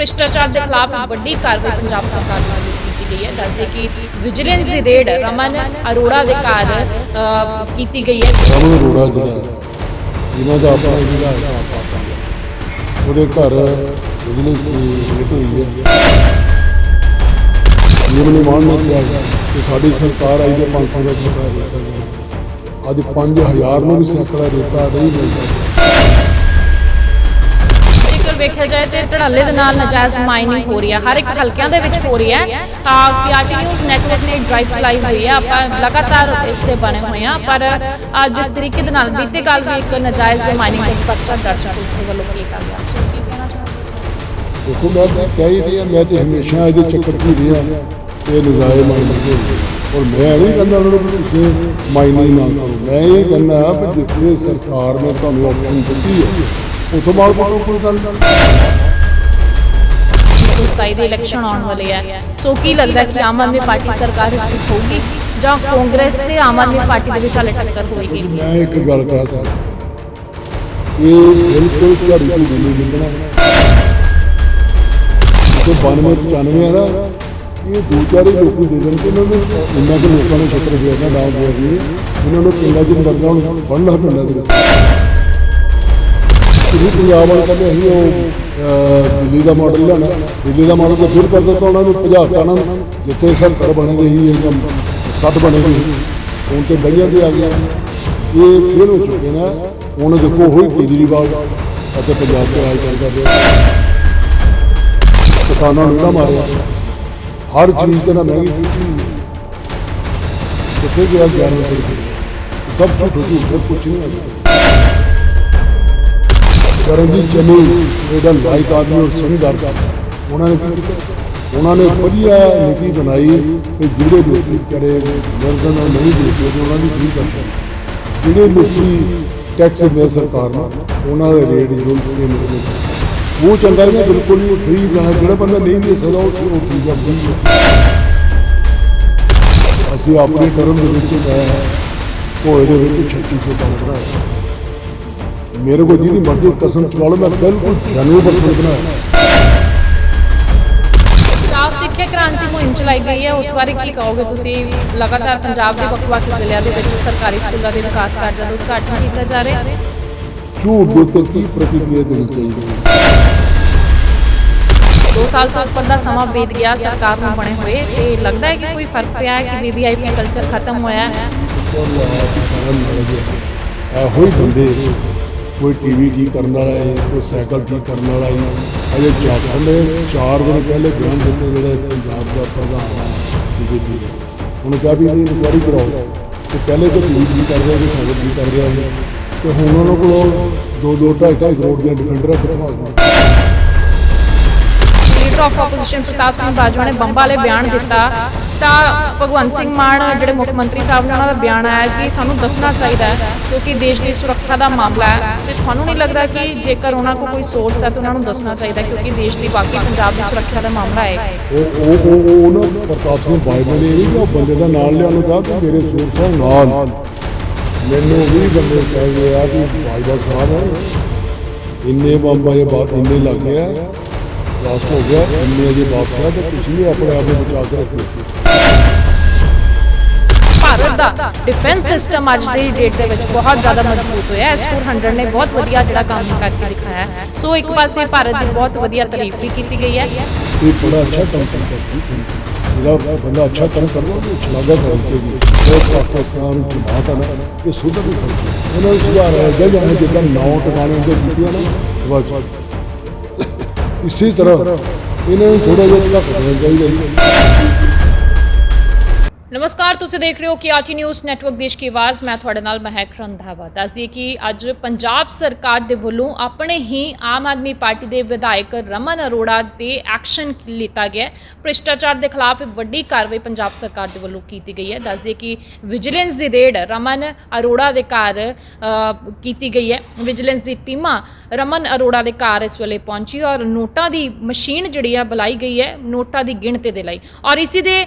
ਭ੍ਰਿਸ਼ਟਾਚਾਰ ਦੇ ਖਿਲਾਫ ਇੱਕ ਵੱਡੀ ਕਾਰਵਾਈ ਪੰਜਾਬ ਸਰਕਾਰ ਵੱਲੋਂ ਕੀਤੀ ਗਈ ਹੈ। ਦੱਸਦੇ ਕਿ ਵਿਜੀਲੈਂਸ ਦੀ ਰੇਡ ਰਮਨ ਅਰੋੜਾ ਦੇ ਘਰ ਅ, ਕੀਤੀ ਗਈ ਹੈ। ਰਮਨ ਅਰੋੜਾ ਜਿਹੜਾ ਹੈ, ਇਹਨਾਂ ਦਾ ਆਪਣਾ ਹੀ ਵਿਧਾਇਕ ਆ ਪਾਪਾ ਦਾ। ਉਹਦੇ ਘਰ ਬਿਜਲੀ ਦੀ ਰੇਟ ਹੋਈ ਹੈ। ਇਹ ਨੇ ਮਾਨ ਨੇ ਕਿਹਾ ਹੈ ਕਿ ਸਾਡੀ ਸਰਕਾਰ ਆਈ ਤੇ 500 ਦਾ ਸੈਕੜਾ ਰੇਤਾ ਦੇਣਾ ਅੱਜ 5000 ਨੂੰ ਵੀ ਸੈਕੜਾ ਰੇਤਾ ਨਹੀਂ ਮਿਲਦਾ। ਜੇਕਰ ਵੇਖਿਆ ਜਾਏ ਤੇ ਧੜੱਲੇ ਦੇ ਨਾਲ ਨਜਾਇਜ਼ ਮਾਈਨਿੰਗ ਹੋ ਰਹੀ ਹੈ ਹਰ ਇੱਕ ਹਲਕਿਆਂ ਦੇ ਵਿੱਚ ਹੋ ਰਹੀ ਹੈ ਤਾਂ ਪੀਆਰਟੀ ਨਿਊਜ਼ ਨੈਟਵਰਕ ਨੇ ਡਰਾਈਵ ਚਲਾਈ ਹੋਈ ਹੈ ਆਪਾਂ ਲਗਾਤਾਰ ਇਸ ਤੇ ਬਣੇ ਹੋਏ ਆ। ਪਰ ਅੱਜ ਜਿਸ ਤਰੀਕੇ ਦੇ ਨਾਲ ਬੀਤੇ ਕੱਲ ਵੀ ਇੱਕ ਨਜਾਇਜ਼ ਮਾਈਨਿੰਗ ਦਾ ਪਰਚਾ ਦਰਜ ਪੁਲਿਸ ਵੱਲੋਂ ਕੀਤਾ ਗਿਆ ਸੋ ਕੀ ਕਹਿਣਾ ਚਾਹੋਗੇ? ਦੇਖੋ, ਮੈਂ ਤਾਂ ਕਹਿ ਹੀ ਰਿਹਾ, ਮੈਂ ਤੇ ਹਮੇਸ਼ਾ ਇਹਦੇ ਚੱਕਰ 'ਚ ਹੀ ਰਿਹਾ ਤੇ ਨਜ਼ਾਰੇ ਮਾਇਨੇ ਦੇ ਔਰ ਮੈਂ ਨਹੀਂ ਕਹਿੰਦਾ ਉਹਨਾਂ ਨੂੰ ਵੀ ਤੁਸੀਂ ਮਾਇਨੇ ਨਾ ਕਰੋ। ਮੈਂ ਇਹ ਕਹਿੰਦਾ ਵੀ ਜਿੱਥੇ ਸਰਕਾਰ ਨੇ ਤੁਹਾਨੂੰ ਆਪਸ਼ਨ ਦਿੱਤੀ ਹੈ ਉਥੋਂ ਬਾਅਦ ਕੋਲ ਕੋਈ ਗੱਲ ਨਹੀਂ 2027 ਦੇ ਇਲੈਕਸ਼ਨ ਆਉਣ ਵਾਲੇ ਆ ਸੋ ਕੀ ਲੱਗਦਾ ਕਿ ਆਮ ਆਦਮੀ ਪਾਰਟੀ ਸਰਕਾਰ ਵਿੱਚ ਹੋਊਗੀ ਜਾਂ ਕਾਂਗਰਸ ਤੇ ਆਮ ਆਦਮੀ ਪਾਰਟੀ ਦੇ ਵਿਚਾਲੇ ਟੱਕਰ ਹੋਏਗੀ ਮੈਂ ਇੱਕ ਗੱਲ ਕਹਿ ਸਕਦਾ ਇਹ ਬਿਲਕੁਲ ਝਾੜੀ ਝੂੜੀ ਨਹੀਂ ਨਿਕਲਣਾ ਤੇ 92 95 ਆ ਨਾ ਇਹ ਦੋ ਚਾਰ ਹੀ ਲੋਕੀ ਦੇ ਦੇਣ ਕਿ ਇਹਨਾਂ ਨੂੰ ਇੰਨਾ ਕਿ ਲੋਕਾਂ ਨੇ ਛੱਤਰ ਫੇਰਨਾ ਨਾ ਫੇਰ ਵੀ ਇਹਨਾਂ ਨੂੰ ਪਿੰਡਾਂ 'ਚ ਮਰਦਾ ਹੁਣ ਪੜ੍ਹਨਾ ਪਿੰਡਾਂ ਦੇ ਵਿੱਚ ਇਹ ਪੰਜਾਬ ਵਾਲੇ ਕਹਿੰਦੇ ਅਸੀਂ ਉਹ ਅਹ, ਦਿੱਲੀ ਦਾ ਮਾਡਲ ਲੈਣਾ। ਦਿੱਲੀ ਦਾ ਮਾਡਲ ਤਾਂ ਫਿਰ ਕਰ ਦਿੱਤਾ ਉਹਨਾਂ ਨੂੰ ਭਜਾਤਾ ਨਾ ਜਿੱਥੇ 70 ਬਣੇ ਦੇ ਸੀ ਜਾਂ 60 ਬਣੇ ਦੇ ਸੀ ਹੁਣ ਤੇ ਬਈਆਂ ਦੇ ਆ ਗਿਆ ਇਹ ਫਿਰ ਹੋ ਚੁੱਕੇ ਨੇ ਹੁਣ ਦੇਖੋ ਹੋਈ ਕੇਜਰੀਵਾਲ ਅਤੇ ਪੰਜਾਬ ਤੇ ਰਾਜ ਕਰਦਾ ਪਿਆ। ਕਿਸਾਨਾਂ ਨੂੰ ਨਾ ਮਾਰਿਆ। ਹਰ ਚੀਜ਼ ਤੇ ਨਾ ਮਹਿੰਗੀ ਕੀਤੀ ਕਿੱਥੇ ਗਿਆ 11 ਰੁਪਏ? ਸਭ ਝੂਠ ਝੂਠ ਕੁਝ ਨਹੀਂ ਹੈ ਕਰਨਜੀਤ ਚੰਨੀ ਇਹਦਾ ਲਾਇਕ ਆਦਮੀ ਔਰ ਸਮਝਦਾਰ ਉਹਨਾਂ ਨੇ ਕੀ ਕੀਤਾ? ਉਹਨਾਂ ਨੇ ਵਧੀਆ ਨੀਤੀ ਬਣਾਈ ਕਿ ਜਿਹੜੇ ਲੋਕੀ ਕਰੇ ਗਰਦਨ ਨਾਲ ਨਹੀਂ ਦੇ ਉਹਨਾਂ ਦੀ ਫ੍ਰੀ ਕਰ ਦਿੱਤੀ ਜਿਹੜੇ ਲੋਕੀ ਟੈਕਸ ਦੇ ਸਰਕਾਰ ਨਾਲ ਉਹਨਾਂ ਦੇ ਰੇਟ ਜੋ ਕੇ ਨਿਕਲੇ ਉਹ ਚੰਗਾ ਹੀ, ਬਿਲਕੁਲ ਹੀ ਫ੍ਰੀ ਬਣਾ ਜਿਹੜਾ ਬੰਦਾ ਨਹੀਂ ਦੇ ਸਕਦਾ, ਉਹ ਉਹ ਠੀਕ ਹੈ free ਅਸੀਂ ਆਪਣੇ ਟਰਮ ਦੇ ਵਿੱਚ ਮੈਂ ਹੋਏ ਦੇ ਵਿੱਚ 3600 ਕੰਮ ਬਣਾਇਆ ਮੇਰੇ ਕੋਲ ਜਿਹਦੀ ਮਰਜ਼ੀ ਕਸਮ ਚਲਾ ਲਓ ਮੈਂ ਬਿਲਕੁਲ 96% ਬਣਾਇਆ ਪੰਜਾਬ ਸਿੱਖਿਆ ਕ੍ਰਾਂਤੀ ਮੁਹਿੰਮ ਚਲਾਈ ਗਈ ਹੈ। ਉਸ ਬਾਰੇ ਕੀ ਕਹੋਗੇ ਤੁਸੀਂ? ਲਗਾਤਾਰ ਪੰਜਾਬ ਦੇ ਵੱਖ-ਵੱਖ ਜ਼ਿਲ੍ਹਿਆਂ ਦੇ ਵਿੱਚ ਸਰਕਾਰੀ ਸਕੂਲਾਂ ਦੇ ਵਿਕਾਸ ਕਾਰਜਾਂ ਦਾ ਉਦਘਾਟਨ ਕੀਤਾ ਜਾ ਰਿਹਾ ਹੈ। ਝੂਠ ਦੇ ਉੱਤੇ ਕੀ ਪ੍ਰਤੀਕਿਰਿਆ ਦੇਣੀ ਚਾਹੀਦੀ ਹੈ? 2 ਸਾਲ ਤੋਂ ਉੱਪਰ ਦਾ ਸਮਾਂ ਬੀਤ ਗਿਆ ਸਰਕਾਰ ਨੂੰ ਬਣੇ ਹੋਏ। ਤੇ ਲੱਗਦਾ ਹੈ ਕਿ ਕੋਈ ਫ਼ਰਕ ਪਿਆ ਹੈ ਕਿ ਵੀਵੀਆਈਪੀ ਕਲਚਰ ਖਤਮ ਹੋਇਆ ਹੈ? ਉਹ ਲਾ ਕੇ ਸਾਰਾ ਨਾਲ ਗਿਆ। ਇਹੋ ਹੀ ਬੰਦੇ। ਕੋਈ ਟੀਵੀ ਠੀਕ ਕਰਨ ਵਾਲਾ ਹੈ, ਕੋਈ ਸਾਈਕਲ ਠੀਕ ਕਰਨ ਵਾਲਾ ਹੈ। ਅਜੇ ਚਾਰ ਨੇ ਚਾਰ ਦਿਨ ਪਹਿਲੇ ਬਿਆਨ ਦਿੱਤੇ ਜਿਹੜੇ ਪੰਜਾਬ ਦਾ ਪ੍ਰਧਾਨ ਹੈ ਬੀਜੇਪੀ ਦੇ। ਉਹਨੂੰ ਕਿਹਾ ਵੀ ਇਹਦੀ ਇਨਕੁਆਰੀ ਕਰਾਓ। ਤੇ ਪਹਿਲੇ ਤਾਂ ਟੀਵੀ ਠੀਕ ਕਰ ਰਿਹਾ ਸੀ, ਸਾਈਕਲ ਠੀਕ ਕਰ ਰਿਹਾ ਸੀ। ਤੇ ਹੁਣ ਉਹਨਾਂ ਕੋਲ ਦੋ ਦੋ, ਢਾਈ ਢਾਈ ਕਰੋੜ ਦੀਆਂ ਡਿਫੈਂਡਰਾਂ ਕਿੱਥੋਂ ਆ leader of opposition Partap Singh Bajwa ਨੇ ਬੰਬਾ ਵਾਲੇ ਬਿਆਨ ਦਿੱਤਾ। ਤਾਂ ਭਗਵੰਤ ਸਿੰਘ ਮਾਨ, ਜਿਹੜੇ ਮੁੱਖ ਮੰਤਰੀ ਸਾਹਿਬ ਨੇ ਉਹਨਾਂ ਦਾ ਬਿਆਨ ਆਇਆ ਕਿ ਸਾਨੂੰ ਦੱਸਣਾ ਚਾਹੀਦਾ ਹੈ, ਕਿਉਂਕਿ ਦੇਸ਼ ਦੀ ਸੁਰੱਖਿਆ ਦਾ ਮਾਮਲਾ ਹੈ ਤੇ ਤੁਹਾਨੂੰ ਨਹੀਂ ਲੱਗਦਾ ਕਿ ਜੇਕਰ ਉਹਨਾਂ ਕੋਲ ਕੋਈ ਸੋਰਸ ਹੈ ਤਾਂ ਉਹਨਾਂ ਨੂੰ ਦੱਸਣਾ ਚਾਹੀਦਾ ਕਿਉਂਕਿ ਦੇਸ਼ ਦੀ ਬਾਕੀ ਪੰਜਾਬ ਦੀ ਸੁਰੱਖਿਆ ਦਾ ਮਾਮਲਾ ਹੈ। ਉਹ ਉਹ ਉਹ ਉਹ ਨਾ ਪ੍ਰਤਾਪ ਸਿੰਘ ਬਾਜਵਾ ਨੇ ਇਹ ਨਹੀਂ ਕਿ ਉਹ ਬੰਦੇ ਦਾ ਨਾਮ ਲਿਆ ਨੂੰ ਕਹਾ ਕਿ ਮੇਰੇ ਸੂਰਤ ਹੈ ਨਾਲ ਮੈਨੂੰ ਵੀ ਬੰਦੇ ਕਹਿ ਗਏ ਆ ਕਿ ਬਾਜਵਾ ਸਾਹਿਬ ਇੰਨੇ ਬੰਬਾਂ ਦੇ ਬਾਅਦ ਇੰਨੇ ਲੱਗ ਗਿਆ ਲਾਸਟ ਹੋ ਗਿਆ ਇੰਨੇ ਬਾਪ ਹੈ ਤੇ ਤੁਸੀਂ ਵੀ ਆਪਣੇ ਆਪ ਨੂੰ ਬਚਾ ਕੇ ਰੱਖੋ। ਭਾਰਤ ਦਾ ਡਿਫੈਂਸ ਸਿਸਟਮ ਅੱਜ ਦੀ ਡੇਟ ਦੇ ਵਿੱਚ ਬਹੁਤ ਜ਼ਿਆਦਾ ਮਜ਼ਬੂਤ ਹੋਇਆ ਐਸ 400 ਨੇ ਬਹੁਤ ਵਧੀਆ ਜਿਹੜਾ ਕੰਮ ਕਰਕੇ ਦਿਖਾਇਆ ਹੈ। ਸੋ ਇੱਕ ਪਾਸੇ ਭਾਰਤ ਦੀ ਬਹੁਤ ਵਧੀਆ ਤਾਰੀਫ ਵੀ ਕੀਤੀ ਗਈ ਹੈ। ਇਹ ਬੜਾ ਅੱਛਾ ਕੰਮ ਕਰਦਾ ਹੈ ਜਿਹੜਾ ਬੰਦਾ ਅੱਛਾ ਕੰਮ ਕਰਦਾ ਉਹ ਛਲਾਗਾ ਕਰਕੇ ਵੀ ਉਹ ਪਾਕਿਸਤਾਨ ਦੀ ਬਾਤ ਹੈ ਨਾ ਇਹ ਸੁਧਰ ਨਹੀਂ ਸਕਦੀ। ਇਹਨਾਂ ਨੂੰ ਸੁਧਾਰ ਹੈ ਜਾਂ ਜਾਂ ਜਿੱਦਾਂ ਨੌ ਟਿਕਾਣੇ ਤੇ ਕੀਤੀਆਂ ਨਾ ਬਸ। ਇਸੇ ਤਰ੍ਹਾਂ ਇਹਨਾਂ ਨੂੰ ਥੋੜਾ ਜਿਹਾ ਘੱਟ ਦੇਣਾ ਚਾਹੀਦਾ ਹੈ ਨਮਸਕਾਰ, ਤੁਸੀਂ ਦੇਖ ਰਹੇ ਹੋ ਕਿ ਆਚੀ ਨਿਊਜ਼ ਨੈਟਵਰਕ ਦੇਸ਼ ਕੀ ਆਵਾਜ਼। ਮੈਂ ਤੁਹਾਡੇ ਨਾਲ ਮਹਿਕ ਰੰਧਾਵਾ। ਦੱਸਦੀ ਕਿ ਅੱਜ ਪੰਜਾਬ ਸਰਕਾਰ ਦੇ ਵੱਲੋਂ ਆਪਣੇ ਹੀ ਆਮ ਆਦਮੀ ਪਾਰਟੀ ਦੇ ਵਿਧਾਇਕ ਰਮਨ ਅਰੋੜਾ ਤੇ ਐਕਸ਼ਨ ਲਿੱਤਾ ਗਿਆ ਭ੍ਰਿਸ਼ਟਾਚਾਰ ਦੇ ਖਿਲਾਫ ਵੱਡੀ ਕਾਰਵਾਈ ਪੰਜਾਬ ਸਰਕਾਰ ਦੇ ਵੱਲੋਂ ਕੀਤੀ ਗਈ ਹੈ। ਦੱਸਦੀ ਕਿ ਵਿਜੀਲੈਂਸ ਦੀ ਰੇਡ ਰਮਨ ਅਰੋੜਾ ਦੇ ਘਰ ਕੀਤੀ ਗਈ ਹੈ। ਵਿਜੀਲੈਂਸ ਦੀ ਟੀਮਾਂ ਰਮਨ ਅਰੋੜਾ ਦੇ ਘਰ ਇਸ ਵੇਲੇ ਪਹੁੰਚੀ ਔਰ ਨੋਟਾਂ ਦੀ ਮਸ਼ੀਨ ਜਿਹੜੀ ਆ ਬੁਲਾਈ ਗਈ ਹੈ, ਨੋਟਾਂ ਦੀ ਗਿਣਤੀ ਦੇ ਲਈ। ਔਰ ਇਸੇ ਦੇ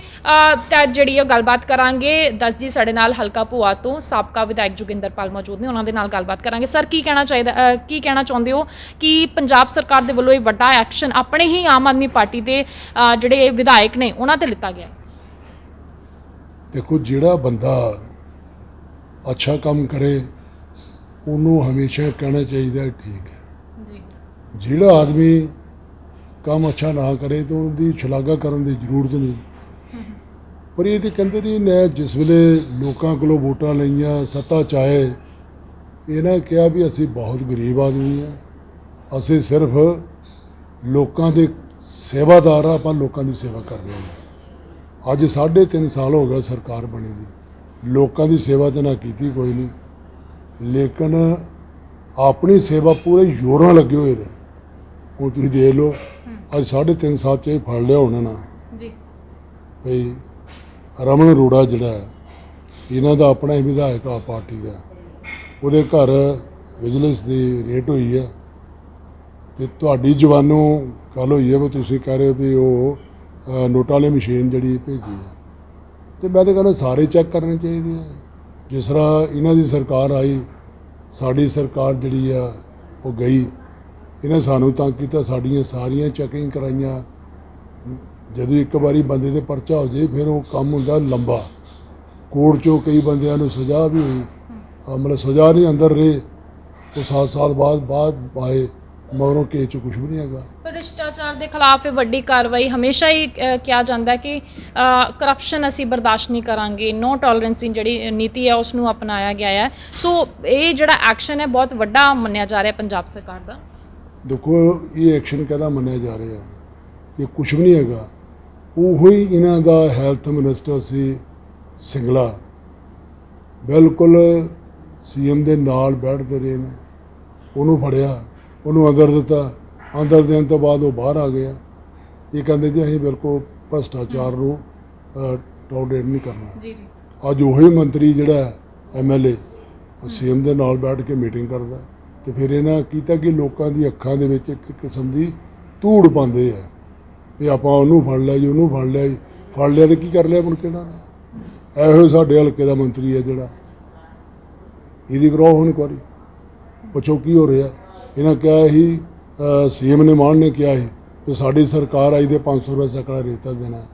ਤਹਿਤ ਜਿਹੜੀ ਆ ਗੱਲਬਾਤ ਕਰਾਂਗੇ ਦੱਸ ਜੀ ਸਾਡੇ ਨਾਲ ਹਲਕਾ ਭੂਆ ਤੋਂ ਸਾਬਕਾ ਵਿਧਾਇਕ ਜੋਗਿੰਦਰਪਾਲ ਮੌਜੂਦ ਨੇ, ਉਹਨਾਂ ਦੇ ਨਾਲ ਗੱਲਬਾਤ ਕਰਾਂਗੇ। ਸਰ ਕੀ ਕਹਿਣਾ ਚਾਹੀਦਾ ਕੀ ਕਹਿਣਾ ਚਾਹੁੰਦੇ ਹੋ ਕਿ ਪੰਜਾਬ ਸਰਕਾਰ ਦੇ ਵੱਲੋਂ ਇਹ ਵੱਡਾ ਐਕਸ਼ਨ ਆਪਣੇ ਹੀ ਆਮ ਆਦਮੀ ਪਾਰਟੀ ਦੇ ਜਿਹੜੇ ਵਿਧਾਇਕ ਨੇ, ਉਹਨਾਂ ਤੇ ਲਿੱਤਾ ਗਿਆ ਦੇਖੋ, ਜਿਹੜਾ ਬੰਦਾ ਅੱਛਾ ਕੰਮ ਕਰੇ, ਉਹਨੂੰ ਹਮੇਸ਼ਾ ਕਹਿਣਾ ਚਾਹੀਦਾ ਠੀਕ ਹੈ। ਜਿਹੜਾ ਆਦਮੀ ਕੰਮ ਅੱਛਾ ਨਾ ਕਰੇ ਤਾਂ ਉਹਦੀ ਸ਼ਲਾਘਾ ਕਰਨ ਦੀ ਜ਼ਰੂਰਤ ਨਹੀਂ। ਪਰ ਇਹ ਤੇ ਕਹਿੰਦੇ ਨਹੀਂ ਮੈਂ ਜਿਸ ਵੇਲੇ ਲੋਕਾਂ ਕੋਲੋਂ ਵੋਟਾਂ ਲਈਆਂ, ਸੱਤਾ ਚਾਹੇ ਇਹਨਾਂ ਕਿਹਾ ਵੀ ਅਸੀਂ ਬਹੁਤ ਗਰੀਬ ਆਦਮੀ ਆ। ਅਸੀਂ ਸਿਰਫ ਲੋਕਾਂ ਦੇ ਸੇਵਾਦਾਰ ਆ, ਆਪਾਂ ਲੋਕਾਂ ਦੀ ਸੇਵਾ ਕਰਨੀ ਹੈ। ਅੱਜ 3.5 ਸਾਲ ਹੋ ਗਏ ਸਰਕਾਰ ਬਣੀ ਦੀ। ਲੋਕਾਂ ਦੀ ਸੇਵਾ ਤਾਂ ਨਾ ਕੀਤੀ ਕੋਈ ਨਹੀਂ। ਲੇਕਿਨ ਆਪਣੀ ਸੇਵਾ ਪੂਰੇ ਜ਼ੋਰਾਂ ਲੱਗੇ ਹੋਏ ਨੇ। ਹੁਣ ਤੁਸੀਂ ਦੇਖ ਲਓ ਅੱਜ 3.5 ਸਾਲ ਚ ਇਹ ਫੜ ਲਿਆ ਹੋਣਾ ਨਾ। ਜੀ। ਭਈ ਰਮਨ ਅਰੋੜਾ ਜਿਹੜਾ ਹੈ, ਇਹਨਾਂ ਦਾ ਆਪਣਾ ਹੀ ਵਿਧਾਇਕ ਆ ਪਾਰਟੀ ਦਾ ਉਹਦੇ ਘਰ ਵਿਜੀਲੈਂਸ ਦੀ ਰੇਟ ਹੋਈ ਹੈ। ਤੇ ਤੁਹਾਡੀ ਜਵਾਨੋਂ ਗੱਲ ਹੋਈ ਹੈ ਵੀ ਤੁਸੀਂ ਕਹਿ ਰਹੇ ਹੋ ਵੀ ਉਹ ਅ, ਨੋਟਾਂ ਵਾਲੀ ਮਸ਼ੀਨ ਜਿਹੜੀ ਭੇਜੀ ਹੈ। ਤੇ ਮੈਂ ਤਾਂ ਕਹਿੰਦਾ ਸਾਰੇ ਚੈੱਕ ਕਰਨੇ ਚਾਹੀਦੇ ਆ। ਜਿਸ ਤਰ੍ਹਾਂ ਇਹਨਾਂ ਦੀ ਸਰਕਾਰ ਆਈ ਸਾਡੀ ਸਰਕਾਰ ਜਿਹੜੀ ਆ ਉਹ ਗਈ। ਇਹਨੇ ਸਾਨੂੰ ਤੰਗ ਕੀਤਾ, ਸਾਡੀਆਂ ਸਾਰੀਆਂ ਚੈਕਿੰਗ ਕਰਾਈਆਂ। ਜਦੋਂ ਇੱਕ ਵਾਰੀ ਬੰਦੇ ਦੇ ਪਰਚਾ ਹੋ ਜੇ ਫਿਰ ਉਹ ਕੰਮ ਹੁੰਦਾ ਲੰਬਾ। ਕੋਰਟ 'ਚੋਂ ਕਈ ਬੰਦਿਆਂ ਨੂੰ ਸਜ਼ਾ ਵੀ ਹੋਈ। ਅਹ ਮਤਲਬ ਸਜ਼ਾ ਨਹੀਂ ਅੰਦਰ ਰਹੇ, ਤੇ ਸਾਲ ਸਾਲ ਬਾਅਦ ਬਾਅਦ ਪਾਏ ਮਗਰੋਂ ਕੇਸ 'ਚ ਕੁਝ ਵੀ ਨਹੀਂ ਹੈਗਾ। ਭ੍ਰਿਸ਼ਟਾਚਾਰ ਦੇ ਖਿਲਾਫ ਇਹ ਵੱਡੀ ਕਾਰਵਾਈ ਹਮੇਸ਼ਾ ਹੀ ਕਿਹਾ ਜਾਂਦਾ ਕਿ ਕਰਪਸ਼ਨ ਅਸੀਂ ਬਰਦਾਸ਼ਤ ਨਹੀਂ ਕਰਾਂਗੇ। ਨੋ ਟੋਲਰੈਂਸ ਜਿਹੜੀ ਨੀਤੀ ਹੈ ਉਸ ਨੂੰ ਅਪਣਾਇਆ ਗਿਆ ਹੈ। ਸੋ ਇਹ ਜਿਹੜਾ ਐਕਸ਼ਨ ਹੈ, ਬਹੁਤ ਵੱਡਾ ਮੰਨਿਆ ਜਾ ਰਿਹਾ ਪੰਜਾਬ ਸਰਕਾਰ ਦਾ। ਦੇਖੋ ਇਹ ਐਕਸ਼ਨ ਕਹਦਾ ਮੰਨਿਆ ਜਾ ਰਿਹਾ? ਇਹ ਕੁਝ ਵੀ ਨਹੀਂ ਹੈਗਾ। ਉਹੋ ਹੀ ਇਹਨਾਂ ਦਾ ਹੈਲਥ ਮਿਨਿਸਟਰ ਸੀ ਸਿੰਗਲਾ। ਬਿਲਕੁਲ ਸੀਐਮ ਦੇ ਨਾਲ ਬੈਠਦੇ ਰਹੇ ਨੇ। ਉਹਨੂੰ ਫੜਿਆ ਉਹਨੂੰ ਅੰਦਰ ਦਿੱਤਾ। ਅੰਦਰ ਦੇਣ ਤੋਂ ਬਾਅਦ ਉਹ ਬਾਹਰ ਆ ਗਿਆ। ਇਹ ਕਹਿੰਦੇ ਜੀ ਅਸੀਂ ਬਿਲਕੁਲ ਭ੍ਰਸ਼ਟਾਚਾਰ ਨੂੰ ਟੋਲਰੇਟ ਨਹੀਂ ਕਰਨਾ। ਜੀ ਜੀ। ਅੱਜ ਉਹੀ ਮੰਤਰੀ ਜਿਹੜਾ ਐਮਐਲਏ ਸੀਐਮ ਦੇ ਨਾਲ ਬੈਠ ਕੇ ਮੀਟਿੰਗ ਕਰਦਾ। ਤੇ ਫਿਰ ਇਹਨਾਂ ਕੀਤਾ ਕਿ ਲੋਕਾਂ ਦੀ ਅੱਖਾਂ ਦੇ ਵਿੱਚ ਇੱਕ ਕਿਸਮ ਦੀ ਧੂੜ ਪਾਉਂਦੇ ਆ ਵੀ ਆਪਾਂ ਉਹਨੂੰ ਫੜ ਲਿਆ ਜੀ, ਉਹਨੂੰ ਫੜ ਲਿਆ ਜੀ। ਫੜ ਲਿਆ ਤੇ ਕੀ ਕਰ ਲਿਆ ਮੁੜ ਕੇ ਨੇ? ਇਹੋ ਸਾਡੇ ਹਲਕੇ ਦਾ ਮੰਤਰੀ ਹੈ ਜਿਹੜਾ। ਇਹਦੀ ਕਰੋ ਹੁਣ ਇਨਕੁਆਰੀ ਪੁੱਛੋ ਕੀ ਹੋ ਰਿਹਾ। ਇਹਨਾਂ ਕਿਹਾ ਸੀ ਸੀਐਮ ਨੇ, ਮਾਨ ਨੇ ਕਿਹਾ ਸੀ ਕਿ ਸਾਡੀ ਸਰਕਾਰ ਆਈ ਤੇ 500 ਰੁਪਏ ਸੈਕੜਾ ਰੇਤਾ ਦੇਣਾ। ਹੈ।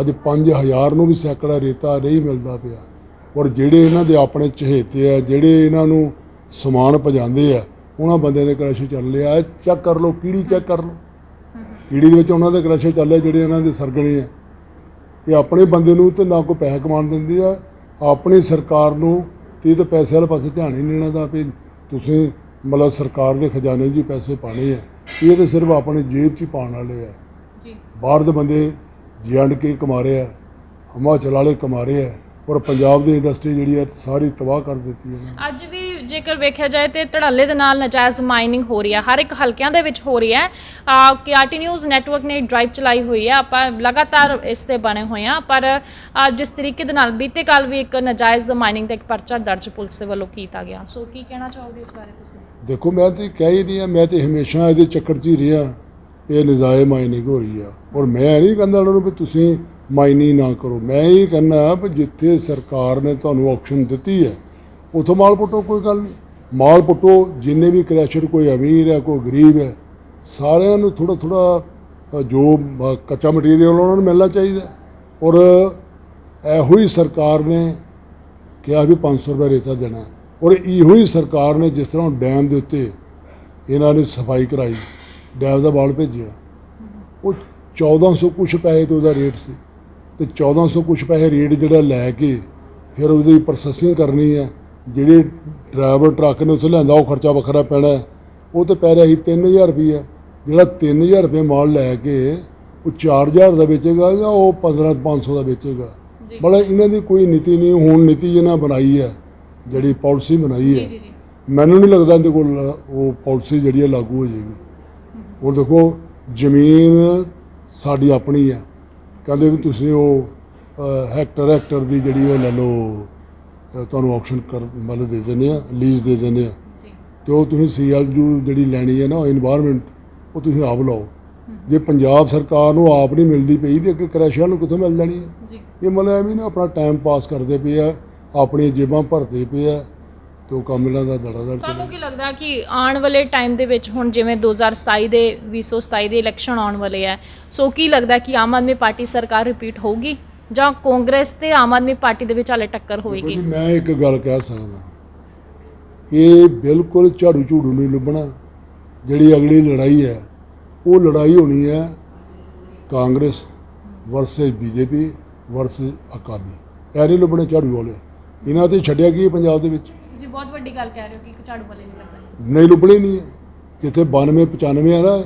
ਅੱਜ 5000 ਨੂੰ ਵੀ ਸੈਕੜਾ ਰੇਤਾ ਨਹੀਂ ਮਿਲਦਾ ਪਿਆ। ਔਰ ਜਿਹੜੇ ਇਹਨਾਂ ਦੇ ਆਪਣੇ ਚਹੇਤੇ ਆ, ਜਿਹੜੇ ਇਹਨਾਂ ਨੂੰ ਸਮਾਨ ਪਜਾਉਂਦੇ ਆ ਉਹਨਾਂ ਬੰਦਿਆਂ ਦੇ ਕ੍ਰਸ਼ ਚੱਲ ਲਿਆ ਚੈੱਕ ਕਰ ਲਓ ਕੀੜੀ ਚੈੱਕ ਕਰ ਲਓ। ਕੀੜੀ ਦੇ ਵਿੱਚ ਉਹਨਾਂ ਦੇ ਕ੍ਰਸ਼ ਚੱਲੇ ਜਿਹੜੇ ਇਹਨਾਂ ਦੇ ਸਰਗਣੇ ਆ। ਇਹ ਆਪਣੇ ਬੰਦੇ ਨੂੰ ਤੇ ਨਾ ਕੋਈ ਪੈਸਾ ਕਮਾਉਣ ਦਿੰਦੀ ਆ ਆਪਣੀ ਸਰਕਾਰ ਨੂੰ ਤੇ ਇਹ ਤਾਂ ਪੈਸੇ ਵਾਲੇ ਪਾਸੇ ਧਿਆਨ ਹੀ ਨਹੀਂ ਦਾ ਵੀ ਤੁਸੀਂ ਮਤਲਬ ਸਰਕਾਰ ਦੇ ਖਜ਼ਾਨੇ 'ਚ ਹੀ ਪੈਸੇ ਪਾਣੇ ਆ। ਇਹ ਤਾਂ ਸਿਰਫ ਆਪਣੇ ਜੇਬ 'ਚ ਹੀ ਪਾਉਣ ਵਾਲੇ ਆ। ਜੀ। ਬਾਹਰ ਦੇ ਬੰਦੇ ਜੰਡ ਕੇ ਕਮਾ ਰਹੇ ਆ ਹਿਮਾਚਲ ਵਾਲੇ ਕਮਾ ਰਹੇ ਆ ਔਰ ਪੰਜਾਬ ਦੀ ਇੰਡਸਟਰੀ ਜਿਹੜੀ ਆ ਸਾਰੀ ਤਬਾਹ ਕਰ ਦਿੱਤੀ ਇਹਨਾਂ ਨੇ। ਅੱਜ ਵੀ ਜੇਕਰ ਵੇਖਿਆ ਜਾਏ ਤੇ ਧੜਾਲੇ ਦੇ ਨਾਲ ਨਜਾਇਜ਼ ਮਾਈਨਿੰਗ ਹੋ ਰਹੀ ਹੈ। ਹਰ ਇੱਕ ਹਲਕਿਆਂ ਦੇ ਵਿੱਚ ਹੋ ਰਹੀ ਹੈ। ਕੇਆਰਟੀ ਨਿਊਜ਼ ਨੈਟਵਰਕ ਨੇ ਡਰਾਈਵ ਚਲਾਈ ਹੋਈ ਹੈ। ਆਪਾਂ ਲਗਾਤਾਰ ਇਸ ਤੇ ਬਣੇ ਹੋਏ ਆ ਪਰ ਜਿਸ ਤਰੀਕੇ ਦੇ ਨਾਲ ਬੀਤੇ ਕੱਲ ਵੀ ਇੱਕ ਨਜਾਇਜ਼ ਮਾਈਨਿੰਗ ਦਾ ਇੱਕ ਪਰਚਾ ਦਰਜ ਪੁਲਿਸ ਦੇ ਵੱਲੋਂ ਕੀਤਾ ਗਿਆ। ਸੋ ਕੀ ਕਹਿਣਾ ਚਾਹੋਗੇ ਇਸ ਬਾਰੇ ਤੁਸੀਂ? ਦੇਖੋ, ਮੈਂ ਤੇ ਕਹਿ ਹੀ ਨਹੀਂ ਆ ਮੈਂ ਤੇ ਹਮੇਸ਼ਾ ਇਹਦੇ ਚੱਕਰ 'ਚ ਹੀ ਰਿਹਾ ਇਹ ਨਜ਼ਾਇਜ਼ ਮਾਈਨਿੰਗ ਹੋ ਰਹੀ ਆ। ਔਰ ਮੈਂ ਨਹੀਂ ਕਹਿੰਦਾ ਉਹਨਾਂ ਨੂੰ ਵੀ ਤੁਸੀਂ ਮਾਈਨਿੰਗ ਨਾ ਕਰੋ। ਮੈਂ ਇਹ ਕਹਿੰਦਾ ਵੀ ਜਿੱਥੇ ਸਰਕਾਰ ਨੇ ਤੁਹਾਨੂੰ ਆਪਸ਼ਨ ਦਿੱਤੀ ਹੈ ਉਥੋਂ ਮਾਲ ਪੁੱਟੋ, ਕੋਈ ਗੱਲ ਨਹੀਂ। ਮਾਲ ਪੁੱਟੋ, ਜਿੰਨੇ ਵੀ ਕ੍ਰੈਸ਼ਰ ਕੋਈ ਅਮੀਰ ਹੈ, ਕੋਈ ਗਰੀਬ ਹੈ, ਸਾਰਿਆਂ ਨੂੰ ਥੋੜਾ ਥੋੜਾ ਜੋ ਕੱਚਾ ਮਟੀਰੀਅਲ ਉਹਨਾਂ ਨੂੰ ਮਿਲਣਾ ਚਾਹੀਦਾ ਔਰ ਇਹੋ ਹੀ ਸਰਕਾਰ ਨੇ ਕਿਹਾ ਵੀ 500 ਰੁਪਏ ਰੇਤਾ ਦੇਣਾ ਔਰ ਇਹੋ ਹੀ ਸਰਕਾਰ ਨੇ ਜਿਸ ਤਰ੍ਹਾਂ ਡੈਮ ਦੇ ਉੱਤੇ ਇਹਨਾਂ ਨੇ ਸਫ਼ਾਈ ਕਰਾਈ, ਡੈਮ ਦਾ ਬਾਲ ਭੇਜਿਆ, ਉਹ 1400 ਕੁਛ ਪੈਸੇ ਤੇ ਉਹਦਾ ਰੇਟ ਸੀ। ਤੇ 1400 ਕੁਛ ਪੈਸੇ ਰੇਟ ਜਿਹੜਾ ਲੈ ਕੇ ਫਿਰ ਉਹਦੀ ਪ੍ਰੋਸੈਸਿੰਗ ਕਰਨੀ ਹੈ। ਜਿਹੜੇ ਡਰਾਈਵਰ ਟਰੱਕ ਨੇ ਉੱਥੇ ਲਿਆਂਦਾ ਉਹ ਖਰਚਾ ਵੱਖਰਾ ਪੈਣਾ। ਉਹ ਤੇ ਪੈ ਰਿਹਾ ਸੀ 3000 ਰੁਪਏ ਜਿਹੜਾ 3000 ਰੁਪਏ ਮਾਲ ਲੈ ਕੇ ਉਹ 4000 ਦਾ ਵੇਚੇਗਾ ਜਾਂ ਉਹ 15 500 ਦਾ ਵੇਚੇਗਾ? ਬੜਾ ਇਹਨਾਂ ਦੀ ਕੋਈ ਨੀਤੀ ਨਹੀਂ ਹੁਣ ਨੀਤੀ ਇਹਨਾਂ ਬਣਾਈ ਹੈ ਜਿਹੜੀ ਪਾਲਿਸੀ ਬਣਾਈ ਹੈ। ਮੈਨੂੰ ਨਹੀਂ ਲੱਗਦਾ ਇਹਦੇ ਕੋਲ ਉਹ ਪਾਲਿਸੀ ਜਿਹੜੀ ਹੈ ਲਾਗੂ ਹੋ ਜਾਏਗੀ। ਹੁਣ ਦੇਖੋ ਜ਼ਮੀਨ ਸਾਡੀ ਆਪਣੀ ਹੈ। ਕਹਿੰਦੇ ਵੀ ਤੁਸੀਂ ਉਹ ਹੈਕਟਰ ਹੈਕਟਰ ਦੀ ਜਿਹੜੀ ਉਹ ਲੈ ਲਓ। ਤੁਹਾਨੂੰ ਆਪਸ਼ਨ ਕਰ ਮਤਲਬ ਦੇ ਦਿੰਦੇ ਆ ਲੀਜ਼ ਦੇ ਦਿੰਦੇ ਆ ਤੇ ਉਹ ਤੁਸੀਂ ਸੀਐਲਯੂ ਜਿਹੜੀ ਲੈਣੀ ਹੈ ਨਾ এনवायरमेंट ਉਹ ਤੁਸੀਂ ਆਪ ਲਾਓ। ਜੇ ਪੰਜਾਬ ਸਰਕਾਰ ਨੂੰ ਆਪ ਨਹੀਂ ਮਿਲਦੀ ਪਈ ਤੇ ਅੱਗੇ ਕ੍ਰੈਸ਼ਾਂ ਨੂੰ ਕਿੱਥੋਂ ਮਿਲ ਜਾਣੀ ਹੈ? ਇਹ ਮਤਲਬ ਐਵੇਂ ਨਾ ਆਪਣਾ ਟਾਈਮ ਪਾਸ ਕਰਦੇ ਪਏ ਆ ਆਪਣੀਆਂ ਜੇਬਾਂ ਭਰਦੇ ਪਏ ਆ ਤੇ ਉਹ ਕੰਮ ਇਹਨਾਂ ਦਾ ਤੁਹਾਨੂੰ ਕੀ ਲੱਗਦਾ ਕਿ ਆਉਣ ਵਾਲੇ ਟਾਈਮ ਦੇ ਵਿੱਚ ਹੁਣ ਜਿਵੇਂ 2027 ਦੇ 2027 ਦੇ ਇਲੈਕਸ਼ਨ ਆਉਣ ਵਾਲੇ ਆ ਸੋ ਕੀ ਲੱਗਦਾ ਕਿ ਆਮ ਆਦਮੀ ਪਾਰਟੀ ਸਰਕਾਰ ਰਿਪੀਟ ਹੋਊਗੀ? ਜਾਂ ਕਾਂਗਰਸ ਤੇ ਆਮ ਆਦਮੀ ਪਾਰਟੀ ਦੇ ਵਿੱਚ ਹਾਲੇ ਟੱਕਰ ਹੋਏਗੀ? ਜੀ ਮੈਂ ਇੱਕ ਗੱਲ ਕਹਿ ਸਕਦਾ। ਇਹ ਬਿਲਕੁਲ ਝਾੜੂ ਝੂੜੂ ਨਹੀਂ ਲੱਭਣਾ। ਜਿਹੜੀ ਅਗਲੀ ਲੜਾਈ ਹੈ ਉਹ ਲੜਾਈ ਹੋਣੀ ਹੈ Congress versus BJP versus Akali. ਇਹ ਨਹੀਂ ਲੱਭਣੇ ਝਾੜੂ ਵਾਲੇ। ਇਹਨਾਂ ਤੇ ਛੱਡਿਆ ਕੀ ਪੰਜਾਬ ਦੇ ਵਿੱਚ? ਤੁਸੀਂ ਬਹੁਤ ਵੱਡੀ ਗੱਲ ਕਹਿ ਰਹੇ ਹੋ ਕਿ ਝਾੜੂ ਵਾਲੇ ਨਹੀਂ ਲੱਗਦਾ ਨਹੀਂ ਲੱਭਣੇ ਨਹੀਂ ਹੈ। ਜਿੱਥੇ 92 95 ਆ ਨਾ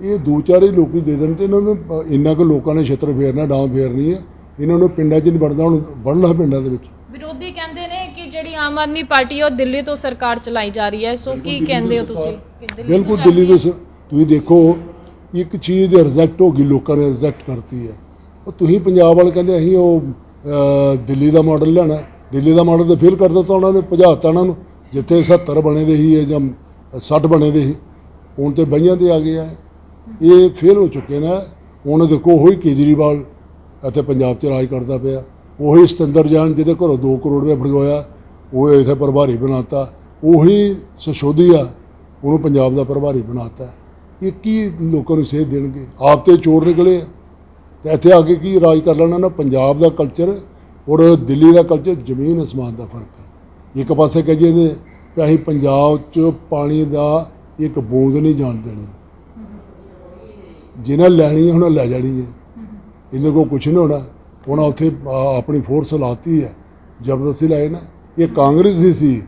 ਇਹ ਦੋ ਚਾਰ ਹੀ ਲੋਕੀ ਦੇ ਦੇਣ ਤੇ ਇਹਨਾਂ ਨੂੰ ਇੰਨਾ ਕੁ ਲੋਕਾਂ ਨੇ ਛਿੱਤਰ ਫੇਰਨਾ ਡਾਂ ਫੇਰਨੀ ਹੈ। ਇਹਨਾਂ ਨੂੰ ਪਿੰਡਾਂ 'ਚ ਨਹੀਂ ਵੜਦਾ ਹੁਣ ਵੜਨਾ ਪਿੰਡਾਂ ਦੇ ਵਿੱਚ। ਵਿਰੋਧੀ ਕਹਿੰਦੇ ਨੇ ਕਿ ਜਿਹੜੀ ਆਮ ਆਦਮੀ ਪਾਰਟੀ ਹੈ ਉਹ ਦਿੱਲੀ ਤੋਂ ਸਰਕਾਰ ਚਲਾਈ ਜਾ ਰਹੀ ਹੈ। ਸੋ ਕੀ ਕਹਿੰਦੇ ਹੋ ਤੁਸੀਂ? ਬਿਲਕੁਲ ਦਿੱਲੀ ਤੋਂ ਸ- ਤੁਸੀਂ ਦੇਖੋ ਇੱਕ ਚੀਜ਼ ਰਿਜੈਕਟ ਹੋ ਗਈ ਲੋਕਾਂ ਨੇ ਰਿਜੈਕਟ ਕਰਤੀ ਹੈ। ਉਹ ਤੁਸੀਂ ਪੰਜਾਬ ਵਾਲੇ ਕਹਿੰਦੇ ਅਸੀਂ ਉਹ ਦਿੱਲੀ ਦਾ ਮਾਡਲ ਲੈਣਾ ਦਿੱਲੀ ਦਾ ਮਾਡਲ ਤੇ ਫੇਲ ਕਰ ਦਿੱਤਾ ਉਹਨਾਂ ਨੇ ਭਜਾਤਾ ਉਹਨਾਂ ਨੂੰ। ਜਿੱਥੇ 70 ਬਣੇ ਦੇ ਸੀ ਜਾਂ 60 ਬਣੇ ਦੇ ਸੀ ਹੁਣ ਤੇ ਬਈਆਂ ਤੇ ਆ ਗਏ ਆ। ਇਹ ਫੇਲ ਹੋ ਚੁੱਕੇ ਨੇ। ਹੁਣ ਦੇਖੋ ਉਹੀ ਕੇਜਰੀਵਾਲ ਇੱਥੇ ਪੰਜਾਬ 'ਚ ਰਾਜ ਕਰਦਾ ਪਿਆ। ਉਹੀ ਸਤਿੰਦਰ ਜਾਨ ਜਿਹਦੇ ਘਰੋਂ 2 ਕਰੋੜ ਰੁਪਏ ਫੜਗਵਾਇਆ ਉਹ ਇੱਥੇ ਪ੍ਰਭਾਰੀ ਬਣਾਤਾ। ਉਹੀ ਸਸ਼ੋਧੀਆ ਉਹਨੂੰ ਪੰਜਾਬ ਦਾ ਪ੍ਰਭਾਰੀ ਬਣਾਤਾ। ਇਹ ਕੀ ਲੋਕਾਂ ਨੂੰ ਸੇਧ ਦੇਣਗੇ? ਆਪ ਤੇ ਚੋਰ ਨਿਕਲੇ ਆ। ਤੇ ਇੱਥੇ ਆ ਕੇ ਕੀ ਰਾਜ ਕਰ ਲੈਣਾ ਨਾ? ਪੰਜਾਬ ਦਾ ਕਲਚਰ ਔਰ ਦਿੱਲੀ ਦਾ ਕਲਚਰ ਜ਼ਮੀਨ ਅਸਮਾਨ ਦਾ ਫ਼ਰਕ ਹੈ ਇੱਕ ਪਾਸੇ ਕਹੀਏ ਨੇ ਕਿ ਅਸੀਂ ਪੰਜਾਬ 'ਚ ਪਾਣੀ ਦਾ ਇੱਕ ਬੂੰਦ ਨਹੀਂ ਜਾਣ ਦੇਣੀ। ਜਿਹਨਾਂ ਲੈਣੀ ਹੈ ਉਹਨਾਂ ਲੈ ਜਾਣੀ ਹੈ ਇਹਦੇ ਕੋਲ ਕੁਝ ਨਹੀਂ ਹੋਣਾ। ਉਹਨਾਂ ਉੱਥੇ ਆਪਣੀ ਫੋਰਸ ਲਾਤੀ ਹੈ। ਜ਼ਬਰਦਸਤੀ ਲਾਏ ਨਾ। ਇਹ ਕਾਂਗਰਸ ਹੀ ਸੀ।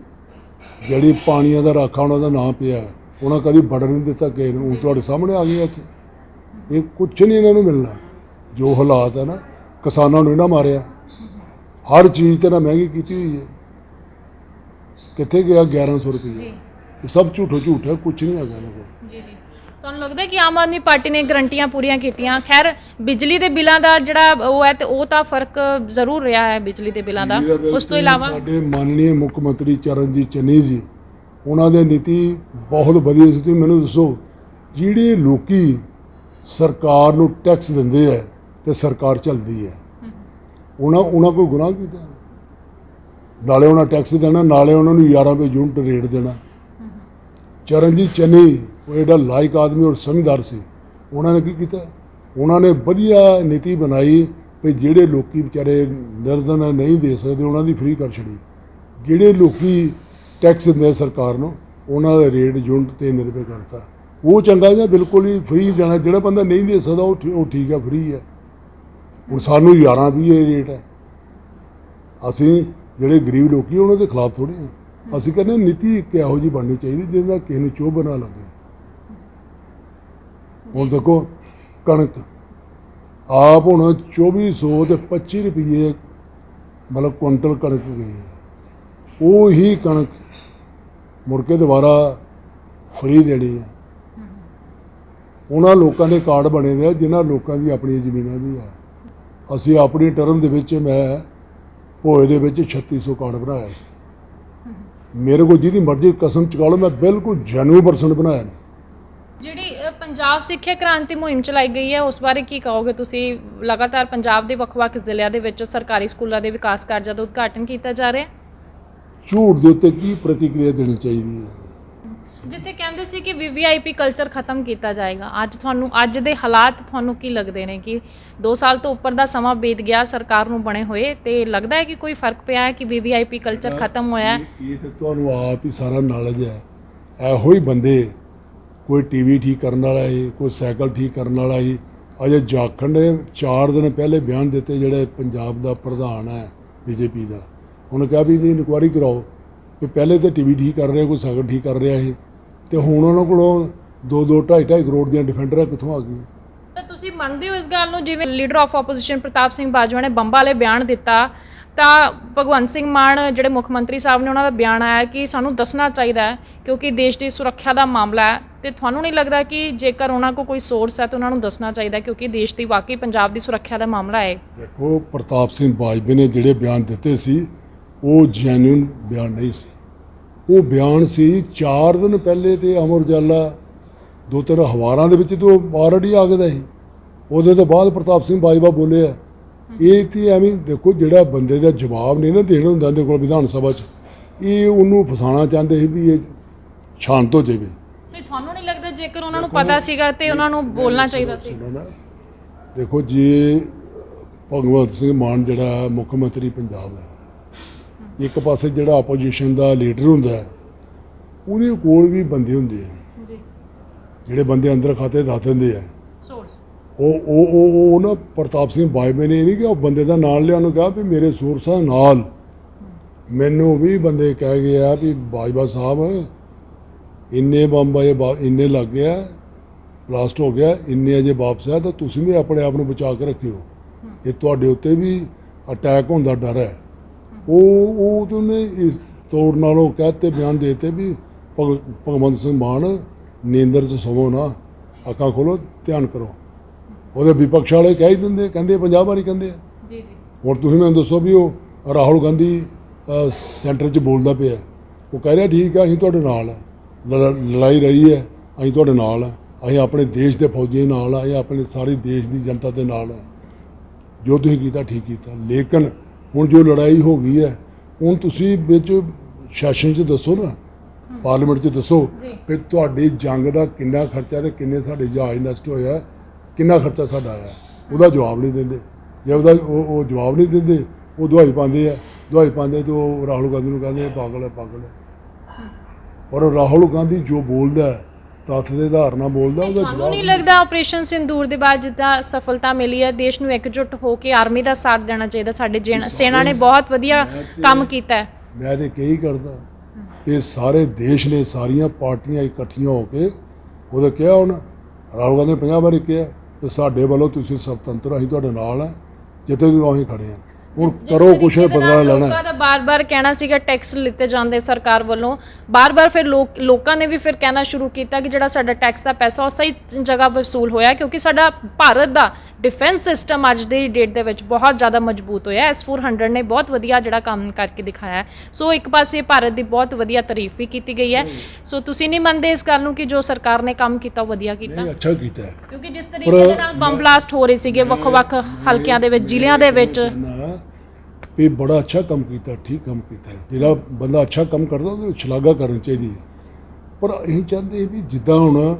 ਜਿਹੜੀ ਪਾਣੀਆਂ ਦਾ ਰਾਖਾ ਉਹਨਾਂ ਦਾ ਨਾਮ ਪਿਆ। ਉਹਨਾਂ ਕਦੀ ਵੜਨ ਨਹੀਂ ਦਿੱਤਾ ਗਏ ਨੂੰ। ਹੁਣ ਤੁਹਾਡੇ ਸਾਹਮਣੇ ਆ ਗਈ ਇੱਥੇ ਇਹ ਕੁਝ ਨਹੀਂ ਇਹਨਾਂ ਨੂੰ ਮਿਲਣਾ। ਜੋ ਹਾਲਾਤ ਹੈ ਨਾ, ਕਿਸਾਨਾਂ ਨੂੰ ਇਹਨਾਂ ਮਾਰਿਆ। ਹਰ ਚੀਜ਼ ਤੇ ਨਾ ਮਹਿੰਗੀ ਕੀਤੀ ਹੋਈ ਹੈ। ਕਿੱਥੇ ਗਿਆ? 1100 ਰੁਪਏ ਇਹ ਸਭ ਝੂਠੋ ਝੂਠ ਹੈ। ਕੁਝ ਨਹੀਂ ਹੈਗਾ ਇਹਨਾਂ ਕੋਲ। ਤੁਹਾਨੂੰ ਲੱਗਦਾ ਹੈ ਕਿ ਆਮ ਆਦਮੀ ਪਾਰਟੀ ਨੇ ਗਰੰਟੀਆਂ ਪੂਰੀਆਂ ਕੀਤੀਆਂ? ਖੈਰ ਬਿਜਲੀ ਦੇ ਬਿੱਲਾਂ ਦਾ ਜਿਹੜਾ ਉਹ ਹੈ ਤੇ ਉਹ ਤਾਂ ਫ਼ਰਕ ਜ਼ਰੂਰ ਰਿਹਾ ਹੈ ਬਿਜਲੀ ਦੇ ਬਿੱਲਾਂ ਦਾ। ਉਸ ਤੋਂ ਇਲਾਵਾ ਸਾਡੇ ਮਾਨਨੀय ਮੁੱਖ ਮੰਤਰੀ ਚਰਨਜੀਤ ਚੰਨੀ ਜੀ ਉਹਨਾਂ ਦੇ ਨੀਤੀ ਬਹੁਤ ਵਧੀਆ ਸੀ। ਤੁਸੀਂ ਮੈਨੂੰ ਦੱਸੋ ਜਿਹੜੇ ਲੋਕੀ ਸਰਕਾਰ ਨੂੰ ਟੈਕਸ ਦਿੰਦੇ ਆ ਤੇ ਸਰਕਾਰ ਚੱਲਦੀ ਹੈ ਉਹਨਾਂ ਉਹਨਾਂ ਕੋਈ ਗੁਨਾਹ ਕੀਤਾ? ਨਾਲੇ ਉਹਨਾਂ ਟੈਕਸ ਦੇਣਾ ਨਾਲੇ ਉਹਨਾਂ ਨੂੰ 11 ਰੁਪਏ ਯੂਨਿਟ ਰੇਟ ਦੇਣਾ। ਚਰਨਜੀਤ ਚੰਨੀ ਉਹ ਐਡਾ ਲਾਇਕ ਆਦਮੀ ਔਰ ਸਮਝਦਾਰ ਸੀ। ਉਹਨਾਂ ਨੇ ਕੀ ਕੀਤਾ? ਉਹਨਾਂ ਨੇ ਵਧੀਆ ਨੀਤੀ ਬਣਾਈ ਵੀ ਜਿਹੜੇ ਲੋਕੀ ਵਿਚਾਰੇ ਨਿਰਧਨ ਨਹੀਂ ਦੇ ਸਕਦੇ, ਉਹਨਾਂ ਦੀ ਫ੍ਰੀ ਕਰ ਛੜੀ ਜਿਹੜੇ ਲੋਕੀ ਟੈਕਸ ਦਿੰਦੇ ਸਰਕਾਰ ਨੂੰ, ਉਹਨਾਂ ਦਾ ਰੇਟ ਯੂਨਿਟ 3 ਰੁਪਏ ਕਰਤਾ। ਉਹ ਚੰਗਾ ਜਾਂ ਬਿਲਕੁਲ ਹੀ ਫ੍ਰੀ ਦੇਣਾ, ਜਿਹੜਾ ਬੰਦਾ ਨਹੀਂ ਦੇ ਸਕਦਾ, ਉਹ ਠੀਕ ਹੈ ਫ੍ਰੀ ਹੈ ਹੁਣ ਸਾਨੂੰ 11 ਵੀ ਇਹ ਰੇਟ ਹੈ ਅਸੀਂ ਜਿਹੜੇ ਗਰੀਬ ਲੋਕੀ ਉਹਨਾਂ ਦੇ ਖਿਲਾਫ ਥੋੜੇ ਆ। ਅਸੀਂ ਕਹਿੰਦੇ ਨੀਤੀ ਇੱਕ ਇਹੋ ਜਿਹੀ ਬਣਨੀ ਚਾਹੀਦੀ ਜਿਹਦੇ ਨਾਲ ਕਿਸੇ ਨੂੰ ਚੋਭ ਨਾ ਲੱਗੇ। ਹੁਣ ਦੇਖੋ ਕਣਕ। ਆਪ ਹੁਣ 2400 ਤੇ 25 ਰੁਪਏ ਮਤਲਬ ਕੁਇੰਟਲ ਕਣਕ ਗਈ ਹੈ। ਉਹ ਹੀ ਕਣਕ ਮੁੜ ਕੇ ਦੁਬਾਰਾ ਫਰੀ ਦੇਣੀ ਹੈ। ਉਹਨਾਂ ਲੋਕਾਂ ਦੇ ਕਾਰਡ ਬਣੇ ਦੇ ਜਿਨ੍ਹਾਂ ਲੋਕਾਂ ਦੀ ਆਪਣੀਆਂ ਜ਼ਮੀਨਾਂ ਵੀ ਹੈ। ਅਸੀਂ ਆਪਣੀ ਟਰਮ ਦੇ ਵਿੱਚ ਮੈਂ ਭੋਏ ਦੇ ਵਿੱਚ 3600 ਕਾਰਡ ਬਣਾਇਆ ਸੀ। ਮੇਰੇ ਕੋਲ ਜਿਹਦੀ ਮਰਜ਼ੀ ਕਸਮ ਚੁਕਾ ਲਓ, ਮੈਂ ਬਿਲਕੁਲ ਜੈਨੂਇਨ ਪਰਸਨ ਬਣਾਇਆ ਨੇ। ਪੰਜਾਬ ਸਿੱਖਿਆ ਕ੍ਰਾਂਤੀ ਮੁਹਿੰਮ ਚਲਾਈ ਗਈ ਹੈ ਉਸ ਬਾਰੇ ਕੀ ਕਹੋਗੇ ਤੁਸੀਂ? ਲਗਾਤਾਰ ਪੰਜਾਬ ਦੇ ਵੱਖ-ਵੱਖ ਜ਼ਿਲ੍ਹਿਆਂ ਦੇ ਵਿੱਚ ਸਰਕਾਰੀ ਸਕੂਲਾਂ ਦੇ ਵਿਕਾਸ ਕਾਰਜਾਂ ਦਾ ਉਦਘਾਟਨ ਕੀਤਾ ਜਾ ਰਿਹਾ ਹੈ। ਝੂਠ ਦੇ ਉੱਤੇ ਕੀ ਪ੍ਰਤੀਕਿਰਿਆ ਦੇਣੀ ਚਾਹੀਦੀ ਹੈ? ਜਿੱਥੇ ਕਹਿੰਦੇ ਸੀ ਕਿ ਵੀਵੀਆਈਪੀ ਕਲਚਰ ਖਤਮ ਕੀਤਾ ਜਾਏਗਾ। ਅੱਜ ਤੁਹਾਨੂੰ ਅੱਜ ਦੇ ਹਾਲਾਤ ਤੁਹਾਨੂੰ ਕੀ ਲੱਗਦੇ ਨੇ ਕਿ 2 ਸਾਲ ਤੋਂ ਉੱਪਰ ਦਾ ਸਮਾਂ ਬੀਤ ਗਿਆ ਸਰਕਾਰ ਨੂੰ ਬਣੇ ਹੋਏ ਤੇ ਲੱਗਦਾ ਹੈ ਕਿ ਕੋਈ ਫ਼ਰਕ ਪਿਆ ਹੈ ਕਿ ਵੀਵੀਆਈਪੀ ਕਲਚਰ ਖਤਮ ਹੋਇਆ ਹੈ? ਇਹ ਤੇ ਤੁਹਾਨੂੰ ਆਪ ਹੀ ਸਾਰਾ ਨੌਲੇਜ ਹੈ। ਇਹੋ ਹੀ ਬੰਦੇ ਕੋਈ ਟੀਵੀ ਠੀਕ ਕਰਨ ਵਾਲਾ ਹੈ ਕੋਈ ਸਾਈਕਲ ਠੀਕ ਕਰਨ ਵਾਲਾ ਹੈ ਅਜੇ ਜਾਖੜ ਨੇ 4 ਦਿਨ ਪਹਿਲੇ ਬਿਆਨ ਦਿੱਤੇ ਜਿਹੜੇ ਪੰਜਾਬ ਦਾ ਪ੍ਰਧਾਨ ਹੈ, ਬੀਜੇਪੀ ਦਾ। ਉਹਨੇ ਕਿਹਾ ਵੀ ਇਹਦੀ ਇਨਕੁਆਇਰੀ ਕਰਾਓ ਕਿ ਪਹਿਲੇ ਤੇ ਟੀਵੀ ਠੀਕ ਕਰ ਰਿਹਾ, ਕੋਈ ਸਾਈਕਲ ਠੀਕ ਕਰ ਰਿਹਾ ਸੀ ਤੇ ਹੁਣ ਉਹਨਾਂ ਕੋਲੋਂ 2 2 2.5 2.5 ਕਰੋੜ ਦੀਆਂ ਡਿਫੈਂਡਰਾਂ ਕਿੱਥੋਂ ਆ ਗਈਆਂ? ਤਾਂ ਤੁਸੀਂ ਮੰਨਦੇ ਹੋ ਇਸ ਗੱਲ ਨੂੰ? ਜਿਵੇਂ leader of opposition Partap Singh Bajwa ਨੇ ਬੰਬਾ ਵਾਲੇ ਬਿਆਨ ਦਿੱਤਾ ਤਾਂ ਭਗਵੰਤ ਸਿੰਘ ਮਾਨ, ਜਿਹੜੇ ਮੁੱਖ ਮੰਤਰੀ ਸਾਹਿਬ ਨੇ ਉਹਨਾਂ ਦਾ ਬਿਆਨ ਆਇਆ ਕਿ ਸਾਨੂੰ ਦੱਸਣਾ ਚਾਹੀਦਾ ਹੈ ਕਿਉਂਕਿ ਦੇਸ਼ ਦੀ ਸੁਰੱਖਿਆ ਦਾ ਮਾਮਲਾ ਹੈ ਤੇ ਤੁਹਾਨੂੰ ਨਹੀਂ ਲੱਗਦਾ ਕਿ ਜੇਕਰ ਉਹਨਾਂ ਕੋਲ ਕੋਈ ਸੋਰਸ ਹੈ ਤਾਂ ਉਹਨਾਂ ਨੂੰ ਦੱਸਣਾ ਚਾਹੀਦਾ ਕਿਉਂਕਿ ਦੇਸ਼ ਦੀ ਵਾਕਈ ਪੰਜਾਬ ਦੀ ਸੁਰੱਖਿਆ ਦਾ ਮਾਮਲਾ ਹੈ। ਦੇਖੋ, ਪ੍ਰਤਾਪ ਸਿੰਘ ਬਾਜਵੇ ਨੇ ਜਿਹੜੇ ਬਿਆਨ ਦਿੱਤੇ ਸੀ, ਉਹ ਜੈਨੂਇਨ ਬਿਆਨ ਨਹੀਂ ਸੀ। ਉਹ ਬਿਆਨ ਸੀ 4 ਦਿਨ ਪਹਿਲੇ ਤੇ ਅਮਰ ਉਜਾਲਾ ਦੋ ਤਿੰਨ ਅਖਬਾਰਾਂ ਦੇ ਵਿੱਚ ਤੋਂ ਆਲਰੇਡੀ ਆ ਗਿਆ ਸੀ। ਉਹਦੇ ਤੋਂ ਬਾਅਦ ਪ੍ਰਤਾਪ ਸਿੰਘ ਬਾਜਵਾ ਬੋਲੇ ਆ ਇਹ ਤੇ ਐਵੇਂ ਦੇਖੋ ਜਿਹੜਾ ਬੰਦੇ ਦਾ ਜਵਾਬ ਨਹੀਂ ਨਾ ਦੇਣਾ ਹੁੰਦਾ ਇਹਦੇ ਕੋਲ ਵਿਧਾਨ ਸਭਾ 'ਚ ਇਹ ਉਹਨੂੰ ਫਸਾਉਣਾ ਚਾਹੁੰਦੇ ਸੀ ਵੀ ਇਹ ਸ਼ਾਂਤ ਹੋ ਜਾਵੇ। ਤੇ ਤੁਹਾਨੂੰ ਨਹੀਂ ਲੱਗਦਾ ਜੇਕਰ ਉਹਨਾਂ ਨੂੰ ਪਤਾ ਸੀਗਾ ਤੇ ਉਹਨਾਂ ਨੂੰ ਬੋਲਣਾ ਚਾਹੀਦਾ ਸੀ? ਸੁਣੋ ਨਾ। ਦੇਖੋ ਜੇ ਭਗਵੰਤ ਸਿੰਘ ਮਾਨ ਜਿਹੜਾ ਮੁੱਖ ਮੰਤਰੀ ਪੰਜਾਬ ਹੈ ਇੱਕ ਪਾਸੇ ਜਿਹੜਾ ਆਪੋਜੀਸ਼ਨ ਦਾ ਲੀਡਰ ਹੁੰਦਾ ਹੈ ਉਹਦੇ ਕੋਲ ਵੀ ਬੰਦੇ ਹੁੰਦੇ ਆ। ਜਿਹੜੇ ਬੰਦੇ ਅੰਦਰ ਖਾਤੇ ਦੱਸ ਦਿੰਦੇ ਆ। ਉਹ ਉਹ ਉਹ ਉਹ ਨਾ ਪ੍ਰਤਾਪ ਸਿੰਘ ਬਾਜਵੇ ਨੇ ਇਹ ਨਹੀਂ ਕਿ ਉਹ ਬੰਦੇ ਦਾ ਨਾਮ ਲਿਆ ਉਹਨੂੰ ਕਿਹਾ ਵੀ ਮੇਰੇ ਸੋਰਸਾਂ ਨਾਲ। ਮੈਨੂੰ ਵੀ ਬੰਦੇ ਕਹਿ ਗਏ ਆ ਵੀ ਬਾਜਵਾ ਸਾਹਿਬ, ਇੰਨੇ ਬੰਬ ਅਜੇ ਵਾ- ਇੰਨੇ ਲੱਗ ਗਿਆ ਬਲਾਸਟ ਹੋ ਗਿਆ, ਇੰਨੇ ਅਜੇ ਵਾਪਸ ਆ ਤਾਂ ਤੁਸੀਂ ਵੀ ਆਪਣੇ ਆਪ ਨੂੰ ਬਚਾ ਕੇ ਰੱਖਿਓ। ਇਹ ਤੁਹਾਡੇ ਉੱਤੇ ਵੀ ਅਟੈਕ ਹੋਣ ਦਾ ਡਰ ਹੈ। ਉਹ ਉਹ ਤੇ ਉਹਨੇ ਇਸ ਤੋੜ ਨਾਲੋਂ ਕਹਤੇ ਬਿਆਨ ਦੇਤੇ ਵੀ ਭਗ- ਭਗਵੰਤ ਸਿੰਘ ਮਾਨ, ਨੀਂਦਰ 'ਚ ਸੋਵੋ ਨਾ, ਅੱਖਾਂ ਖੋਲੋ, ਧਿਆਨ ਕਰੋ। ਉਹਦੇ ਵਿਪਕਸ਼ ਵਾਲੇ ਕਹਿ ਹੀ ਦਿੰਦੇ ਕਹਿੰਦੇ ਪੰਜਾਬ ਵਾਰੀ ਕਹਿੰਦੇ ਆ। ਜੀ ਜੀ। ਹੁਣ ਤੁਸੀਂ ਮੈਨੂੰ ਦੱਸੋ ਵੀ ਉਹ ਰਾਹੁਲ ਗਾਂਧੀ ਸੈਂਟਰ 'ਚ ਬੋਲਦਾ ਪਿਆ। ਉਹ ਕਹਿ ਰਿਹਾ ਠੀਕ ਆ ਅਸੀਂ ਤੁਹਾਡੇ ਨਾਲ ਆ। ਲੜ- ਲੜਾਈ ਰਹੀ ਹੈ ਅਸੀਂ ਤੁਹਾਡੇ ਨਾਲ ਆ। ਅਸੀਂ ਆਪਣੇ ਦੇਸ਼ ਦੇ ਫੌਜੀਆਂ ਨਾਲ ਆ ਅਸੀਂ ਆਪਣੇ ਸਾਰੀ ਦੇਸ਼ ਦੀ ਜਨਤਾ ਦੇ ਨਾਲ ਆ। ਜੋ ਤੁਸੀਂ ਕੀਤਾ ਠੀਕ ਕੀਤਾ। ਲੇਕਿਨ ਹੁਣ ਜੋ ਲੜਾਈ ਹੋ ਗਈ ਹੈ ਹੁਣ ਤੁਸੀਂ ਵਿੱਚ ਸੈਸ਼ਨ 'ਚ ਦੱਸੋ ਨਾ ਪਾਰਲੀਮੈਂਟ 'ਚ ਦੱਸੋ। ਵੀ ਤੁਹਾਡੀ ਜੰਗ ਦਾ ਕਿੰਨਾ ਖਰਚਾ ਤੇ ਕਿੰਨੇ ਸਾਡੇ ਜਹਾਜ਼ ਨਸ਼ਟ ਹੋਇਆ। ਕਿੰਨਾ ਖਰਚਾ ਸਾਡਾ ਆਇਆ? ਉਹਦਾ ਜਵਾਬ ਨਹੀਂ ਦਿੰਦੇ। ਜੇ ਉਹਦਾ ਉਹ ਜਵਾਬ ਨਹੀਂ ਦਿੰਦੇ ਉਹ ਦਵਾਈ ਪਾਉਂਦੇ ਆ। ਦਵਾਈ ਪਾਉਂਦੇ ਤੇ ਉਹ ਰਾਹੁਲ ਗਾਂਧੀ ਨੂੰ ਕਹਿੰਦੇ ਪਾਗਲ ਹੈ ਪਾਗਲ ਹੈ। ਔਰ ਰਾਹੁਲ ਗਾਂਧੀ ਜੋ ਬੋਲਦਾ ਹੈ, ਤੱਥ ਦੇ ਆਧਾਰ ਨਾਲ ਬੋਲਦਾ ਉਹਦਾ ਜਵਾਬ ਨਹੀਂ ਲੱਗਦਾ ਆਪਰੇਸ਼ਨ ਸਿੰਦੂਰ ਦੇ ਬਾਅਦ ਜਿੱਦਾਂ ਸਫਲਤਾ ਮਿਲੀ ਹੈ? ਦੇਸ਼ ਨੂੰ ਇਕਜੁੱਟ ਹੋ ਕੇ ਆਰਮੀ ਦਾ ਸਾਥ ਦੇਣਾ ਚਾਹੀਦਾ। ਸਾਡੇ ਸੈਨਾ ਨੇ ਬਹੁਤ ਵਧੀਆ ਕੰਮ ਕੀਤਾ ਹੈ। ਮੈਂ ਤੇ ਕਹੀ ਕਰਦਾ ਇਹ ਸਾਰੇ ਦੇਸ਼ ਨੇ ਸਾਰੀਆਂ ਪਾਰਟੀਆਂ ਇਕੱਠੀਆਂ ਹੋ ਕੇ ਉਹਦਾ ਕਿਹਾ ਹੁਣ। ਰਾਹੁਲ ਗਾਂਧੀ ਨੇ 50 ਵਾਰੀ ਕਿਹਾ। ਕਿ ਸਾਡੇ ਵੱਲੋਂ ਤੁਸੀਂ ਸੁਤੰਤਰ ਅਸੀਂ ਤੁਹਾਡੇ ਨਾਲ ਹੈ ਜਿੱਥੇ ਵੀ ਅਸੀਂ ਖੜੇ ਹਾਂ। ਹੁਣ ਕਰੋ ਕੁਛ ਬਦਲਾ ਲੈਣਾ। ਲੋਕਾਂ ਦਾ ਬਾਰ-ਬਾਰ ਕਹਿਣਾ ਸੀਗਾ ਟੈਕਸ ਲਿੱਤੇ ਜਾਂਦੇ ਸਰਕਾਰ ਵੱਲੋਂ। ਬਾਰ-ਬਾਰ ਫਿਰ ਲੋਕ ਲੋਕਾਂ ਨੇ ਵੀ ਫਿਰ ਕਹਿਣਾ ਸ਼ੁਰੂ ਕੀਤਾ ਕਿ ਜਿਹੜਾ ਸਾਡਾ ਟੈਕਸ ਦਾ ਪੈਸਾ ਉਹ ਸਹੀ ਜਗ੍ਹਾ ਵਸੂਲ ਹੋਇਆ ਕਿਉਂਕਿ ਸਾਡਾ ਭਾਰਤ ਦਾ ਡਿਫੈਂਸ ਸਿਸਟਮ ਅੱਜ ਦੀ ਡੇਟ ਦੇ ਵਿੱਚ ਬਹੁਤ ਜ਼ਿਆਦਾ ਮਜ਼ਬੂਤ ਹੋਇਆ। ਐਸ 400 ਨੇ ਬਹੁਤ ਵਧੀਆ ਜਿਹੜਾ ਕੰਮ ਕਰਕੇ ਦਿਖਾਇਆ। ਹੈ। ਸੋ ਇੱਕ ਪਾਸੇ ਭਾਰਤ ਦੀ ਬਹੁਤ ਵਧੀਆ ਤਾਰੀਫ ਵੀ ਕੀਤੀ ਗਈ ਹੈ। ਸੋ ਤੁਸੀਂ ਨਹੀਂ ਮੰਨਦੇ ਇਸ ਗੱਲ ਨੂੰ ਕਿ ਜੋ ਸਰਕਾਰ ਨੇ ਕੰਮ ਕੀਤਾ ਉਹ ਵਧੀਆ ਕੀਤਾ? ਨਹੀਂ ਅੱਛਾ ਕੀਤਾ। ਹੈ ਕਿਉਂਕਿ ਜਿਸ ਤਰੀਕੇ ਦੇ ਨਾਲ ਬੰਬ ਬਲਾਸਟ ਹੋ ਰਹੇ ਸੀਗੇ ਵੱਖ-ਵੱਖ ਹਲਕਿਆਂ ਦੇ ਵਿੱਚ ਜ਼ਿਲ੍ਹਿਆਂ ਦੇ ਵਿੱਚ। ਨਾ ਵੀ ਬੜਾ ਅੱਛਾ ਕੰਮ ਕੀਤਾ, ਠੀਕ ਕੰਮ ਕੀਤਾ ਜਿਹੜਾ ਬੰਦਾ ਅੱਛਾ ਕੰਮ ਕਰਦਾ, ਉਹਦੀ ਸ਼ਲਾਘਾ ਕਰਨੀ ਚਾਹੀਦੀ ਹੈ। ਪਰ ਅਸੀਂ ਚਾਹੁੰਦੇ ਵੀ ਜਿੱਦਾਂ ਹੁਣ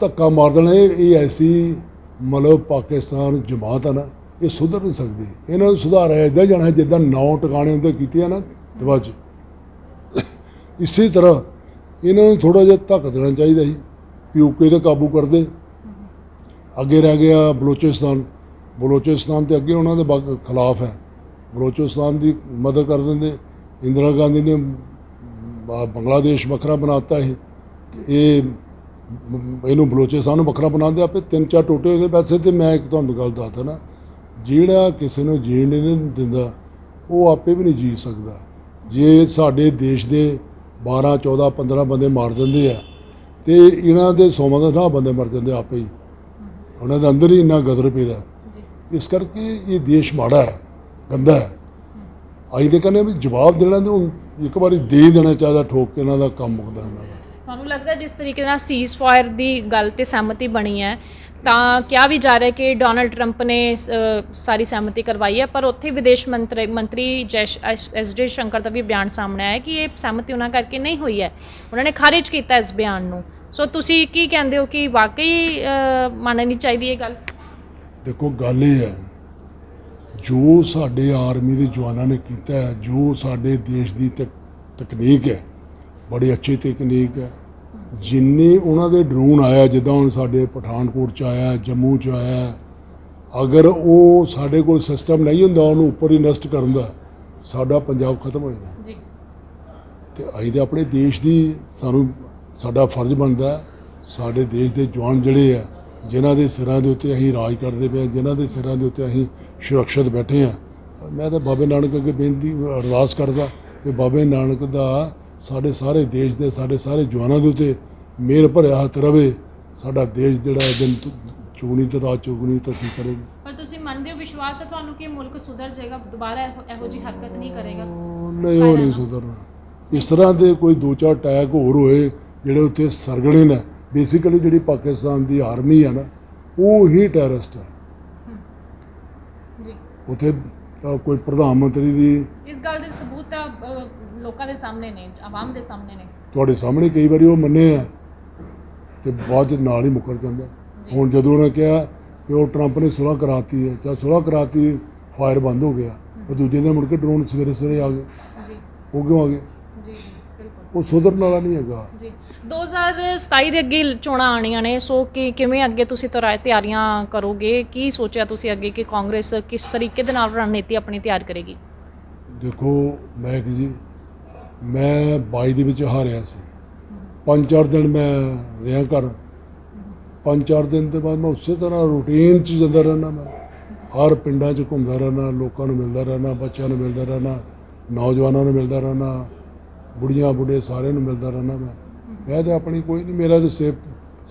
ਧੱਕਾ ਮਾਰ ਦੇਣਾ, ਇਹ ਐਸੀ ਮਤਲਬ ਪਾਕਿਸਤਾਨ ਜਮਾਤ ਆ ਨਾ, ਇਹ ਸੁਧਰ ਨਹੀਂ ਸਕਦੀ। ਇਹਨਾਂ ਨੂੰ ਸੁਧਾਰਿਆ ਹੈ ਇਦਾਂ ਜਾਣਾ, ਜਿੱਦਾਂ ਨੌ ਟਿਕਾਣੇ ਹੁੰਦੇ ਕੀਤੇ ਆ ਨਾ ਦਵਾ 'ਚ। ਇਸੇ ਤਰ੍ਹਾਂ ਇਹਨਾਂ ਨੂੰ ਥੋੜਾ ਜਿਹਾ ਧੱਕ ਦੇਣਾ ਚਾਹੀਦਾ ਸੀ ਪੀਓਕੇ ਤੇ ਕਾਬੂ ਕਰਦੇ। ਅੱਗੇ ਰਹਿ ਗਿਆ ਬਲੋਚਿਸਤਾਨ। ਬਲੋਚਿਸਤਾਨ ਤੇ ਅੱਗੇ ਉਹਨਾਂ ਦੇ ਬਗ- ਖਿਲਾਫ ਹੈ। ਬਲੋਚਿਸਤਾਨ ਦੀ ਮਦਦ ਕਰ ਦਿੰਦੇ, ਇੰਦਰਾ ਗਾਂਧੀ ਨੇ ਬੰਗਲਾਦੇਸ਼ ਵੱਖਰਾ ਬਣਾਤਾ ਸੀ ਤੇ ਇਹ ਇਹਨੂੰ ਬਲੋਚਿਸਤਾਨ ਨੂੰ ਵੱਖਰਾ ਬਣਾਉਂਦੇ ਆਪੇ ਤਿੰਨ ਚਾਰ ਟੋਟੇ ਉਹਦੇ ਪੈਸੇ ਤੇ ਮੈਂ ਇੱਕ ਤੁਹਾਨੂੰ ਗੱਲ ਦੱਸਦਾ ਨਾ, ਜਿਹੜਾ ਕਿਸੇ ਨੂੰ ਜੀਣ ਨਹੀਂ ਦਿੰਦਾ, ਉਹ ਆਪੇ ਵੀ ਨਹੀਂ ਜੀ ਸਕਦਾ। ਜੇ ਸਾਡੇ ਦੇਸ਼ ਦੇ 12 14 15 ਬੰਦੇ ਮਾਰ ਦਿੰਦੇ ਆ ਤੇ ਇਹਨਾਂ ਦੇ ਸੌਵਾਂ ਦਾ ਨਾ ਬੰਦੇ ਮਰ ਜਾਂਦੇ ਆਪੇ ਹੀ। ਉਹਨਾਂ ਦੇ ਅੰਦਰ ਹੀ ਇੰਨਾ ਗਦਰ ਪੈਦਾ ਇਸ ਕਰਕੇ ਇਹ ਦੇਸ਼ ਮਾੜਾ ਹੈ, ਗੰਦਾ ਹੈ। ਅਸੀਂ ਤੇ ਕਹਿੰਦੇ ਵੀ ਜਵਾਬ ਦੇਣਾ ਤੇ ਇੱਕ ਵਾਰੀ ਦੇ ਦੇਣਾ ਚਾਹੀਦਾ, ਠੋਕ ਕੇ ਇਹਨਾਂ ਦਾ ਕੰਮ ਮੁੱਕਦਾ ਇਹਨਾਂ ਦਾ। ਤੁਹਾਨੂੰ ਲੱਗਦਾ ਜਿਸ ਤਰੀਕੇ ਨਾਲ ਸੀਜ਼ ਫਾਇਰ ਦੀ ਗੱਲ ਤੇ ਸਹਿਮਤੀ ਬਣੀ ਹੈ, ਤਾਂ ਕਿਹਾ ਵੀ ਜਾ ਰਿਹਾ ਕਿ ਡੋਨਲਡ ਟਰੰਪ ਨੇ ਸਾਰੀ ਸਹਿਮਤੀ ਕਰਵਾਈ ਹੈ, ਪਰ ਉੱਥੇ ਵਿਦੇਸ਼ ਮੰਤਰੀ ਮੰਤਰੀ ਜੈਸ਼, ਐਸ ਡੇ ਸ਼ੰਕਰ ਦਾ ਵੀ ਬਿਆਨ ਸਾਹਮਣੇ ਆਇਆ ਕਿ ਇਹ ਸਹਿਮਤੀ ਉਹਨਾਂ ਕਰਕੇ ਨਹੀਂ ਹੋਈ ਹੈ। ਉਹਨਾਂ ਨੇ ਖਾਰਿਜ ਕੀਤਾ ਇਸ ਬਿਆਨ ਨੂੰ। ਸੋ ਤੁਸੀਂ ਕੀ ਕਹਿੰਦੇ ਹੋ ਕਿ ਵਾਕਈ ਮੰਨਣੀ ਚਾਹੀਦੀ ਇਹ ਗੱਲ? ਦੇਖੋ ਗੱਲ ਇਹ ਹੈ ਜੋ ਸਾਡੇ ਆਰਮੀ ਦੇ ਜਵਾਨਾਂ ਨੇ ਕੀਤਾ ਹੈ ਜੋ ਸਾਡੇ ਦੇਸ਼ ਦੀ ਤਕ- ਤਕਨੀਕ ਹੈ ਬੜੀ ਅੱਛੀ ਤਕਨੀਕ ਹੈ ਜਿੰਨੇ ਉਹਨਾਂ ਦੇ ਡਰੋਨ ਆਇਆ ਜਿੱਦਾਂ ਹੁਣ ਸਾਡੇ ਪਠਾਨਕੋਟ ਚ ਆਇਆ ਜੰਮੂ ਚ ਆਇਆ ਅਗਰ ਉਹ ਸਾਡੇ ਕੋਲ ਸਿਸਟਮ ਨਹੀਂ ਹੁੰਦਾ ਉਹਨੂੰ ਉੱਪਰ ਹੀ ਨਸ਼ਟ ਕਰਨ ਦਾ ਸਾਡਾ ਪੰਜਾਬ ਖਤਮ ਹੋ ਜਾਣਾ ਜੀ। ਤੇ ਅਸੀਂ ਤੇ ਆਪਣੇ ਦੇਸ਼ ਦੀ ਸਾਨੂੰ ਸਾਡਾ ਫਰਜ਼ ਬਣਦਾ ਸਾਡੇ ਦੇਸ਼ ਦੇ ਜਵਾਨ ਜਿਹੜੇ ਆ ਜਿਨ੍ਹਾਂ ਦੇ ਸਿਰਾਂ ਦੇ ਉੱਤੇ ਅਸੀਂ ਰਾਜ ਕਰਦੇ ਪਏ ਜਿਨ੍ਹਾਂ ਦੇ ਸਿਰਾਂ ਦੇ ਉੱਤੇ ਅਸੀਂ ਸੁਰੱਖਿਅਤ ਬੈਠੇ ਆ ਮੈਂ ਤਾਂ ਬਾਬੇ ਨਾਨਕ ਅੱਗੇ ਬੇਨਤੀ ਅਰਦਾਸ ਕਰਦਾ ਕਿ ਬਾਬੇ ਨਾਨਕ ਦਾ ਸਾਡੇ ਸਾਰੇ ਦੇਸ਼ ਦੇ ਸਾਡੇ ਸਾਰੇ ਜਵਾਨਾਂ ਦੇ ਉੱਤੇ ਮਿਹਰ ਭਰਿਆ ਹੱਥ ਰਵੇ। ਸਾਡਾ ਦੇਸ਼ ਜਿਹੜਾ ਦਿਨ ਚੁਗਣੀ ਤੇ ਰਾਤ ਚੁਗਣੀ ਤਰੱਕੀ ਕਰੇਗਾ। ਪਰ ਤੁਸੀਂ ਮੰਨਦੇ ਹੋ ਵਿਸ਼ਵਾਸ ਹੈ ਤੁਹਾਨੂੰ ਕਿ ਮੁਲਕ ਸੁਧਰ ਜਾਏਗਾ? ਦੁਬਾਰਾ ਇਹੋ ਜਿਹੀ ਹਰਕਤ ਨਹੀਂ ਕਰੇਗਾ? ਨਹੀਂ ਉਹ ਨਹੀਂ ਸੁਧਰਨਾ। ਇਸ ਤਰ੍ਹਾਂ ਦੇ ਕੋਈ ਦੋ ਚਾਰ ਅਟੈਕ ਹੋਰ ਹੋਏ ਜਿਹੜੇ ਉੱਥੇ ਸਰਗਣੇ ਨੇ। ਬੇਸਿਕਲੀ ਜਿਹੜੀ ਪਾਕਿਸਤਾਨ ਦੀ ਆਰਮੀ ਹੈ ਨਾ ਉਹ ਹੀ ਟੈਰਰਿਸਟ ਹੈ। ਜੀ ਉੱਥੇ ਕੋਈ ਪ੍ਰਧਾਨ ਮੰਤਰੀ ਦੀ ਇਸ ਗੱਲ ਦੇ ਸਬੂਤ ਤਾਂ ਲੋਕਾਂ ਦੇ ਸਾਹਮਣੇ ਨੇ ਆਵਾਮ ਦੇ ਸਾਹਮਣੇ ਨੇ। ਤੁਹਾਡੇ ਸਾਹਮਣੇ ਕਈ ਵਾਰੀ ਉਹ ਮੰਨੇ ਆ ਤੇ ਬਾਅਦ ਨਾਲ ਹੀ ਮੁੱਕਰ ਜਾਂਦਾ। ਹੁਣ ਜਦੋਂ ਉਹਨੇ ਕਿਹਾ ਕਿ ਉਹ ਟਰੰਪ ਨੇ ਸੁਲ੍ਹਾ ਕਰਾਤੀ ਹੈ ਜਾਂ ਸੁਲ੍ਹਾ ਕਰਾਤੀ ਫਾਇਰ ਬੰਦ ਹੋ ਗਿਆ ਉਹ ਦੂਜੇ ਦਿਨ ਮੁੜ ਕੇ ਡਰੋਨ ਸਵੇਰੇ ਸਵੇਰੇ ਆ ਗਏ। ਜੀ। ਉਹ ਕਿਉਂ ਆ ਗਏ? ਜੀ ਬਿਲਕੁਲ। ਉਹ ਸੁਧਰਨ ਵਾਲਾ ਨਹੀਂ ਹੈਗਾ। ਜੀ। 2027 ਦੇ ਅੱਗੇ ਚੋਣਾਂ ਆਣੀਆਂ ਨੇ, ਸੋ ਕਿ ਕਿਵੇਂ ਅੱਗੇ ਤੁਸੀਂ ਤਰਾ- ਤਿਆਰੀਆਂ ਕਰੋਗੇ? ਕੀ ਸੋਚਿਆ ਤੁਸੀਂ ਅੱਗੇ ਕਿ ਕਾਂਗਰਸ ਕਿਸ ਤਰੀਕੇ ਦੇ ਨਾਲ ਰਣਨੀਤੀ ਆਪਣੀ ਤਿਆਰ ਕਰੇਗੀ? ਦੇਖੋ, ਮੈਂ ਕਿ ਜੀ, ਮੈਂ 22 ਦੇ ਵਿੱਚ ਹਾਰਿਆ ਸੀ। ਪੰਜ ਚਾਰ ਦਿਨ ਮੈਂ ਰਿਹਾ ਕਰ ਪੰਜ ਚਾਰ ਦਿਨ ਦੇ ਬਾਅਦ ਮੈਂ ਉਸੇ ਤਰ੍ਹਾਂ ਰੂਟੀਨ 'ਚ ਜਾਂਦਾ ਰਹਿਣਾ ਮੈਂ। ਹਰ ਪਿੰਡਾਂ 'ਚ ਘੁੰਮਦਾ ਰਹਿਣਾ ਲੋਕਾਂ ਨੂੰ ਮਿਲਦਾ ਰਹਿਣਾ ਬੱਚਿਆਂ ਨੂੰ ਮਿਲਦਾ ਰਹਿਣਾ ਨੌਜਵਾਨਾਂ ਨੂੰ ਮਿਲਦਾ ਰਹਿਣਾ ਬੁੜੀਆਂ ਬੁੱਢੇ ਸਾਰਿਆਂ ਨੂੰ ਮਿਲਦਾ ਰਹਿਣਾ ਮੈਂ। ਮੈਂ ਤੇ ਆਪਣੀ ਕੋਈ ਨਹੀਂ ਮੇਰਾ ਤੇ ਸੇਵ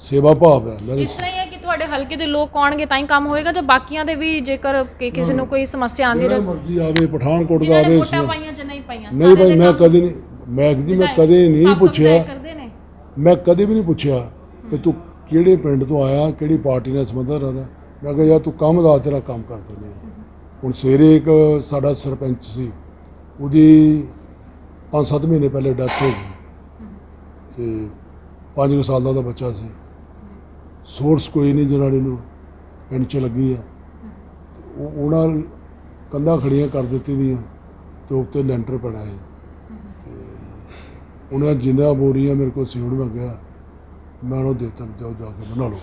ਸੇਵਾ ਭਾਵ ਹੈ ਮੈਂ ਇਸ ਤਰ੍ਹਾਂ ਹੀ ਹੈ ਕਿ ਤੁਹਾਡੇ ਹਲਕੇ ਦੇ ਲੋਕ ਆਉਣਗੇ ਤਾਂ ਹੀ ਕੰਮ ਹੋਏਗਾ ਜਾਂ ਬਾਕੀਆਂ ਦੇ ਵੀ ਜੇਕਰ ਕਿ ਕਿਸੇ ਨੂੰ ਕੋਈ ਸਮੱਸਿਆ ਆਉਂਦੀ ਜਿਹੜਾ ਹੈ ਮਰਜ਼ੀ ਆਵੇ ਪਠਾਨਕੋਟ ਦਾ ਜਿਨ੍ਹਾਂ ਨੇ ਆਵੇ ਵੋਟਾਂ ਪਾਈਆਂ ਜਾਂ ਨਹੀਂ ਪਾਈਆਂ ਨਹੀਂ ਭਾਈ ਮੈਂ ਕਦੇ ਨਹੀਂ ਮੈਂ ਜੀ ਮੈਂ ਕਦੇ ਨਹੀਂ ਪੁੱਛਿਆ। ਵਿਧਾਇਕ ਕਰਦੇ ਨੇ। ਮੈਂ ਕਦੇ ਵੀ ਨਹੀਂ ਪੁੱਛਿਆ ਕਿ ਤੂੰ ਕਿਹੜੇ ਪਿੰਡ ਤੋਂ ਆਇਆ ਕਿਹੜੀ ਪਾਰਟੀ ਨਾਲ ਸੰਬੰਧਤ ਰੱਖਦਾ ਮੈਂ ਕਿਹਾ ਯਾਰ ਤੂੰ ਕੰਮ ਦਾ ਤੇਰਾ ਕੰਮ ਕਰ ਦਿੰਦੇ ਆ। ਹੁਣ ਸਵੇਰੇ ਇੱਕ ਸਾਡਾ ਸਰਪੰਚ ਸੀ ਉਹਦੀ 5-7 ਮਹੀਨੇ ਪਹਿਲੇ ਡੈਥ ਹੋ ਗਈ। ਤੇ 5 ਸਾਲ ਦਾ ਉਹਦਾ ਬੱਚਾ ਸੀ। ਸੋਰਸ ਕੋਈ ਨਹੀਂ ਜਨਾਨੀ ਨੂੰ ਪਿੰਡ 'ਚ ਲੱਗੀ ਆ। ਉਹਨਾਂ ਕੰਧਾਂ ਖੜੀਆਂ ਕਰ ਦਿੱਤੀ ਦੀਆਂ ਤੇ ਉੱਤੇ ਲੈਂਟਰ ਪੜਾ ਹੈ ਉਹਨਾਂ ਜਿੰਨਾ ਬੋਰੀਆਂ ਮੇਰੇ ਕੋਲ ਸਿਉਣ ਮੰਗਿਆ ਮੈਂ ਉਹਨੂੰ ਦੇ ਦਿੱਤਾ ਜਾਓ ਜਾ ਕੇ ਬਣਾ ਲਓ।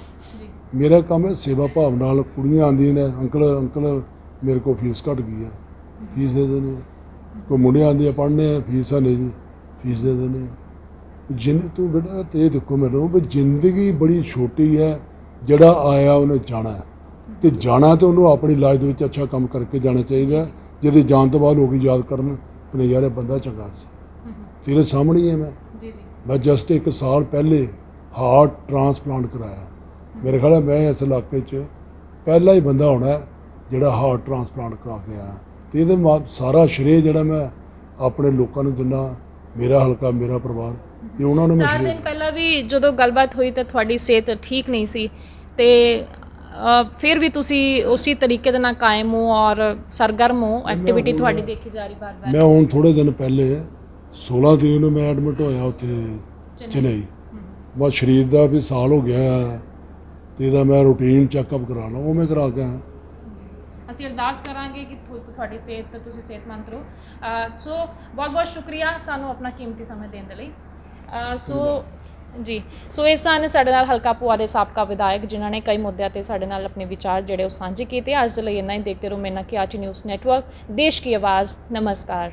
ਮੇਰਾ ਕੰਮ ਹੈ ਸੇਵਾ ਭਾਵ ਨਾਲ ਕੁੜੀਆਂ ਆਉਂਦੀਆਂ ਨੇ ਅੰਕਲ ਅੰਕਲ ਮੇਰੇ ਕੋਲ ਫੀਸ ਘਟ ਗਈ ਹੈ ਫੀਸ ਦੇ ਦੇਣੇ ਕੋਈ ਮੁੰਡੇ ਆਉਂਦੇ ਆ ਪੜ੍ਹਨੇ ਆ ਫੀਸ ਨਹੀਂ ਫੀਸ ਦੇ ਦੇਣੇ ਜਿੰਦ ਤੂੰ ਬੇਟਾ ਤੇ ਦੇਖੋ ਮੈਨੂੰ ਵੀ ਜ਼ਿੰਦਗੀ ਬੜੀ ਛੋਟੀ ਹੈ ਜਿਹੜਾ ਆਇਆ ਉਹਨੇ ਜਾਣਾ ਹੈ। ਤੇ ਜਾਣਾ ਤੇ ਉਹਨੂੰ ਆਪਣੀ ਲਾਈਫ ਦੇ ਵਿੱਚ ਅੱਛਾ ਕੰਮ ਕਰਕੇ ਜਾਣਾ ਚਾਹੀਦਾ ਹੈ। ਜਿਹਦੇ ਜਾਣ ਤੋਂ ਬਾਅਦ ਲੋਕ ਯਾਦ ਕਰਨ ਕਿ ਯਾਰ ਇਹ ਬੰਦਾ ਚੰਗਾ ਸੀ। ਤੇਰੇ ਸਾਹਮਣੇ ਹੀ ਹੈ ਮੈਂ। ਜੀ ਜੀ। ਮੈਂ ਜਸਟ ਇੱਕ ਸਾਲ ਪਹਿਲੇ ਹਾਰਟ ਟ੍ਰਾਂਸਪਲਾਂਟ ਕਰਾਇਆ। ਮੇਰੇ ਖਿਆਲ ਹੈ ਮੈਂ ਇਸ ਇਲਾਕੇ 'ਚ ਪਹਿਲਾ ਹੀ ਬੰਦਾ ਹੋਣਾ ਹੈ ਜਿਹੜਾ ਹਾਰਟ ਟ੍ਰਾਂਸਪਲਾਂਟ ਕਰਾ ਕੇ ਆਇਆ। ਤੇ ਇਹਦੇ ਸਾਰਾ ਸ਼੍ਰੇ ਜਿਹੜਾ ਮੈਂ ਆਪਣੇ ਲੋਕਾਂ ਨੂੰ ਦਿੰਦਾ ਮੇਰਾ ਹਲਕਾ ਮੇਰਾ ਪਰਿਵਾਰ। ਇਹ ਉਹਨਾਂ ਨੂੰ ਚਾਰ ਦਿਨ ਪਹਿਲਾਂ ਵੀ ਜਦੋਂ ਗੱਲਬਾਤ ਹੋਈ ਤਾਂ ਤੁਹਾਡੀ ਸਿਹਤ ਠੀਕ ਨਹੀਂ ਸੀ ਤੇ ਅ, ਫਿਰ ਵੀ ਤੁਸੀਂ ਉਸੇ ਤਰੀਕੇ ਦੇ ਨਾਲ ਕਾਇਮ ਹੋ ਔਰ ਸਰਗਰਮ ਹੋ ਐਕਟੀਵਿਟੀ ਤੁਹਾਡੀ ਦੇਖੀ ਜਾ ਰਹੀ ਬਾਰ-ਬਾਰ ਮੈਂ ਹੁਣ ਥੋੜੇ ਦਿਨ ਪਹਿਲੇ 16 ਤਰੀਕ ਨੂੰ ਮੈਂ ਐਡਮਿਟ ਹੋਇਆ ਉੱਥੇ ਚੇਨਈ। ਬਸ ਸਰੀਰ ਦਾ ਵੀ ਸਾਲ ਹੋ ਗਿਆ ਹੈ ਤੇ ਇਹਦਾ ਮੈਂ ਰੂਟੀਨ ਚੈੱਕਅਪ ਕਰਾਉਣਾ ਉਹ ਮੈਂ ਕਰਾ ਕੇ ਆਇਆ। ਅਸੀਂ ਅਰਦਾਸ ਕਰਾਂਗੇ ਕਿ ਤੁ- ਤੁਹਾਡੀ ਸਿਹਤ ਤੁਸੀਂ ਸਿਹਤਮੰਦ ਰਹੋ। ਅ, ਸੋ ਬਹੁਤ ਬਹੁਤ ਸ਼ੁਕਰੀਆ ਸਾਨੂੰ ਆਪਣਾ ਕੀਮਤੀ ਸਮਾਂ ਦੇਣ ਦੇ ਲਈ। ਸੋ ਜੀ, ਸੋ ਇਹ ਸਨ ਸਾਡੇ ਨਾਲ ਹਲਕਾ ਪੁਆ ਦੇ ਸਾਬਕਾ ਵਿਧਾਇਕ, ਜਿਨ੍ਹਾਂ ਨੇ ਕਈ ਮੁੱਦਿਆਂ ਤੇ ਸਾਡੇ ਨਾਲ ਆਪਣੇ ਵਿਚਾਰ ਜਿਹੜੇ ਉਹ ਸਾਂਝੇ ਕੀਤੇ। ਅੱਜ ਦੇ ਲਈ ਇੰਨਾ ਹੀ। ਦੇਖਦੇ ਰਹੋ ਮੈਨਾ ਕਿ ਆਰਟੀ ਨਿਊਜ਼ ਨੈਟਵਰਕ। ਦੇਸ਼ ਕੀ ਆਵਾਜ਼। ਨਮਸਕਾਰ।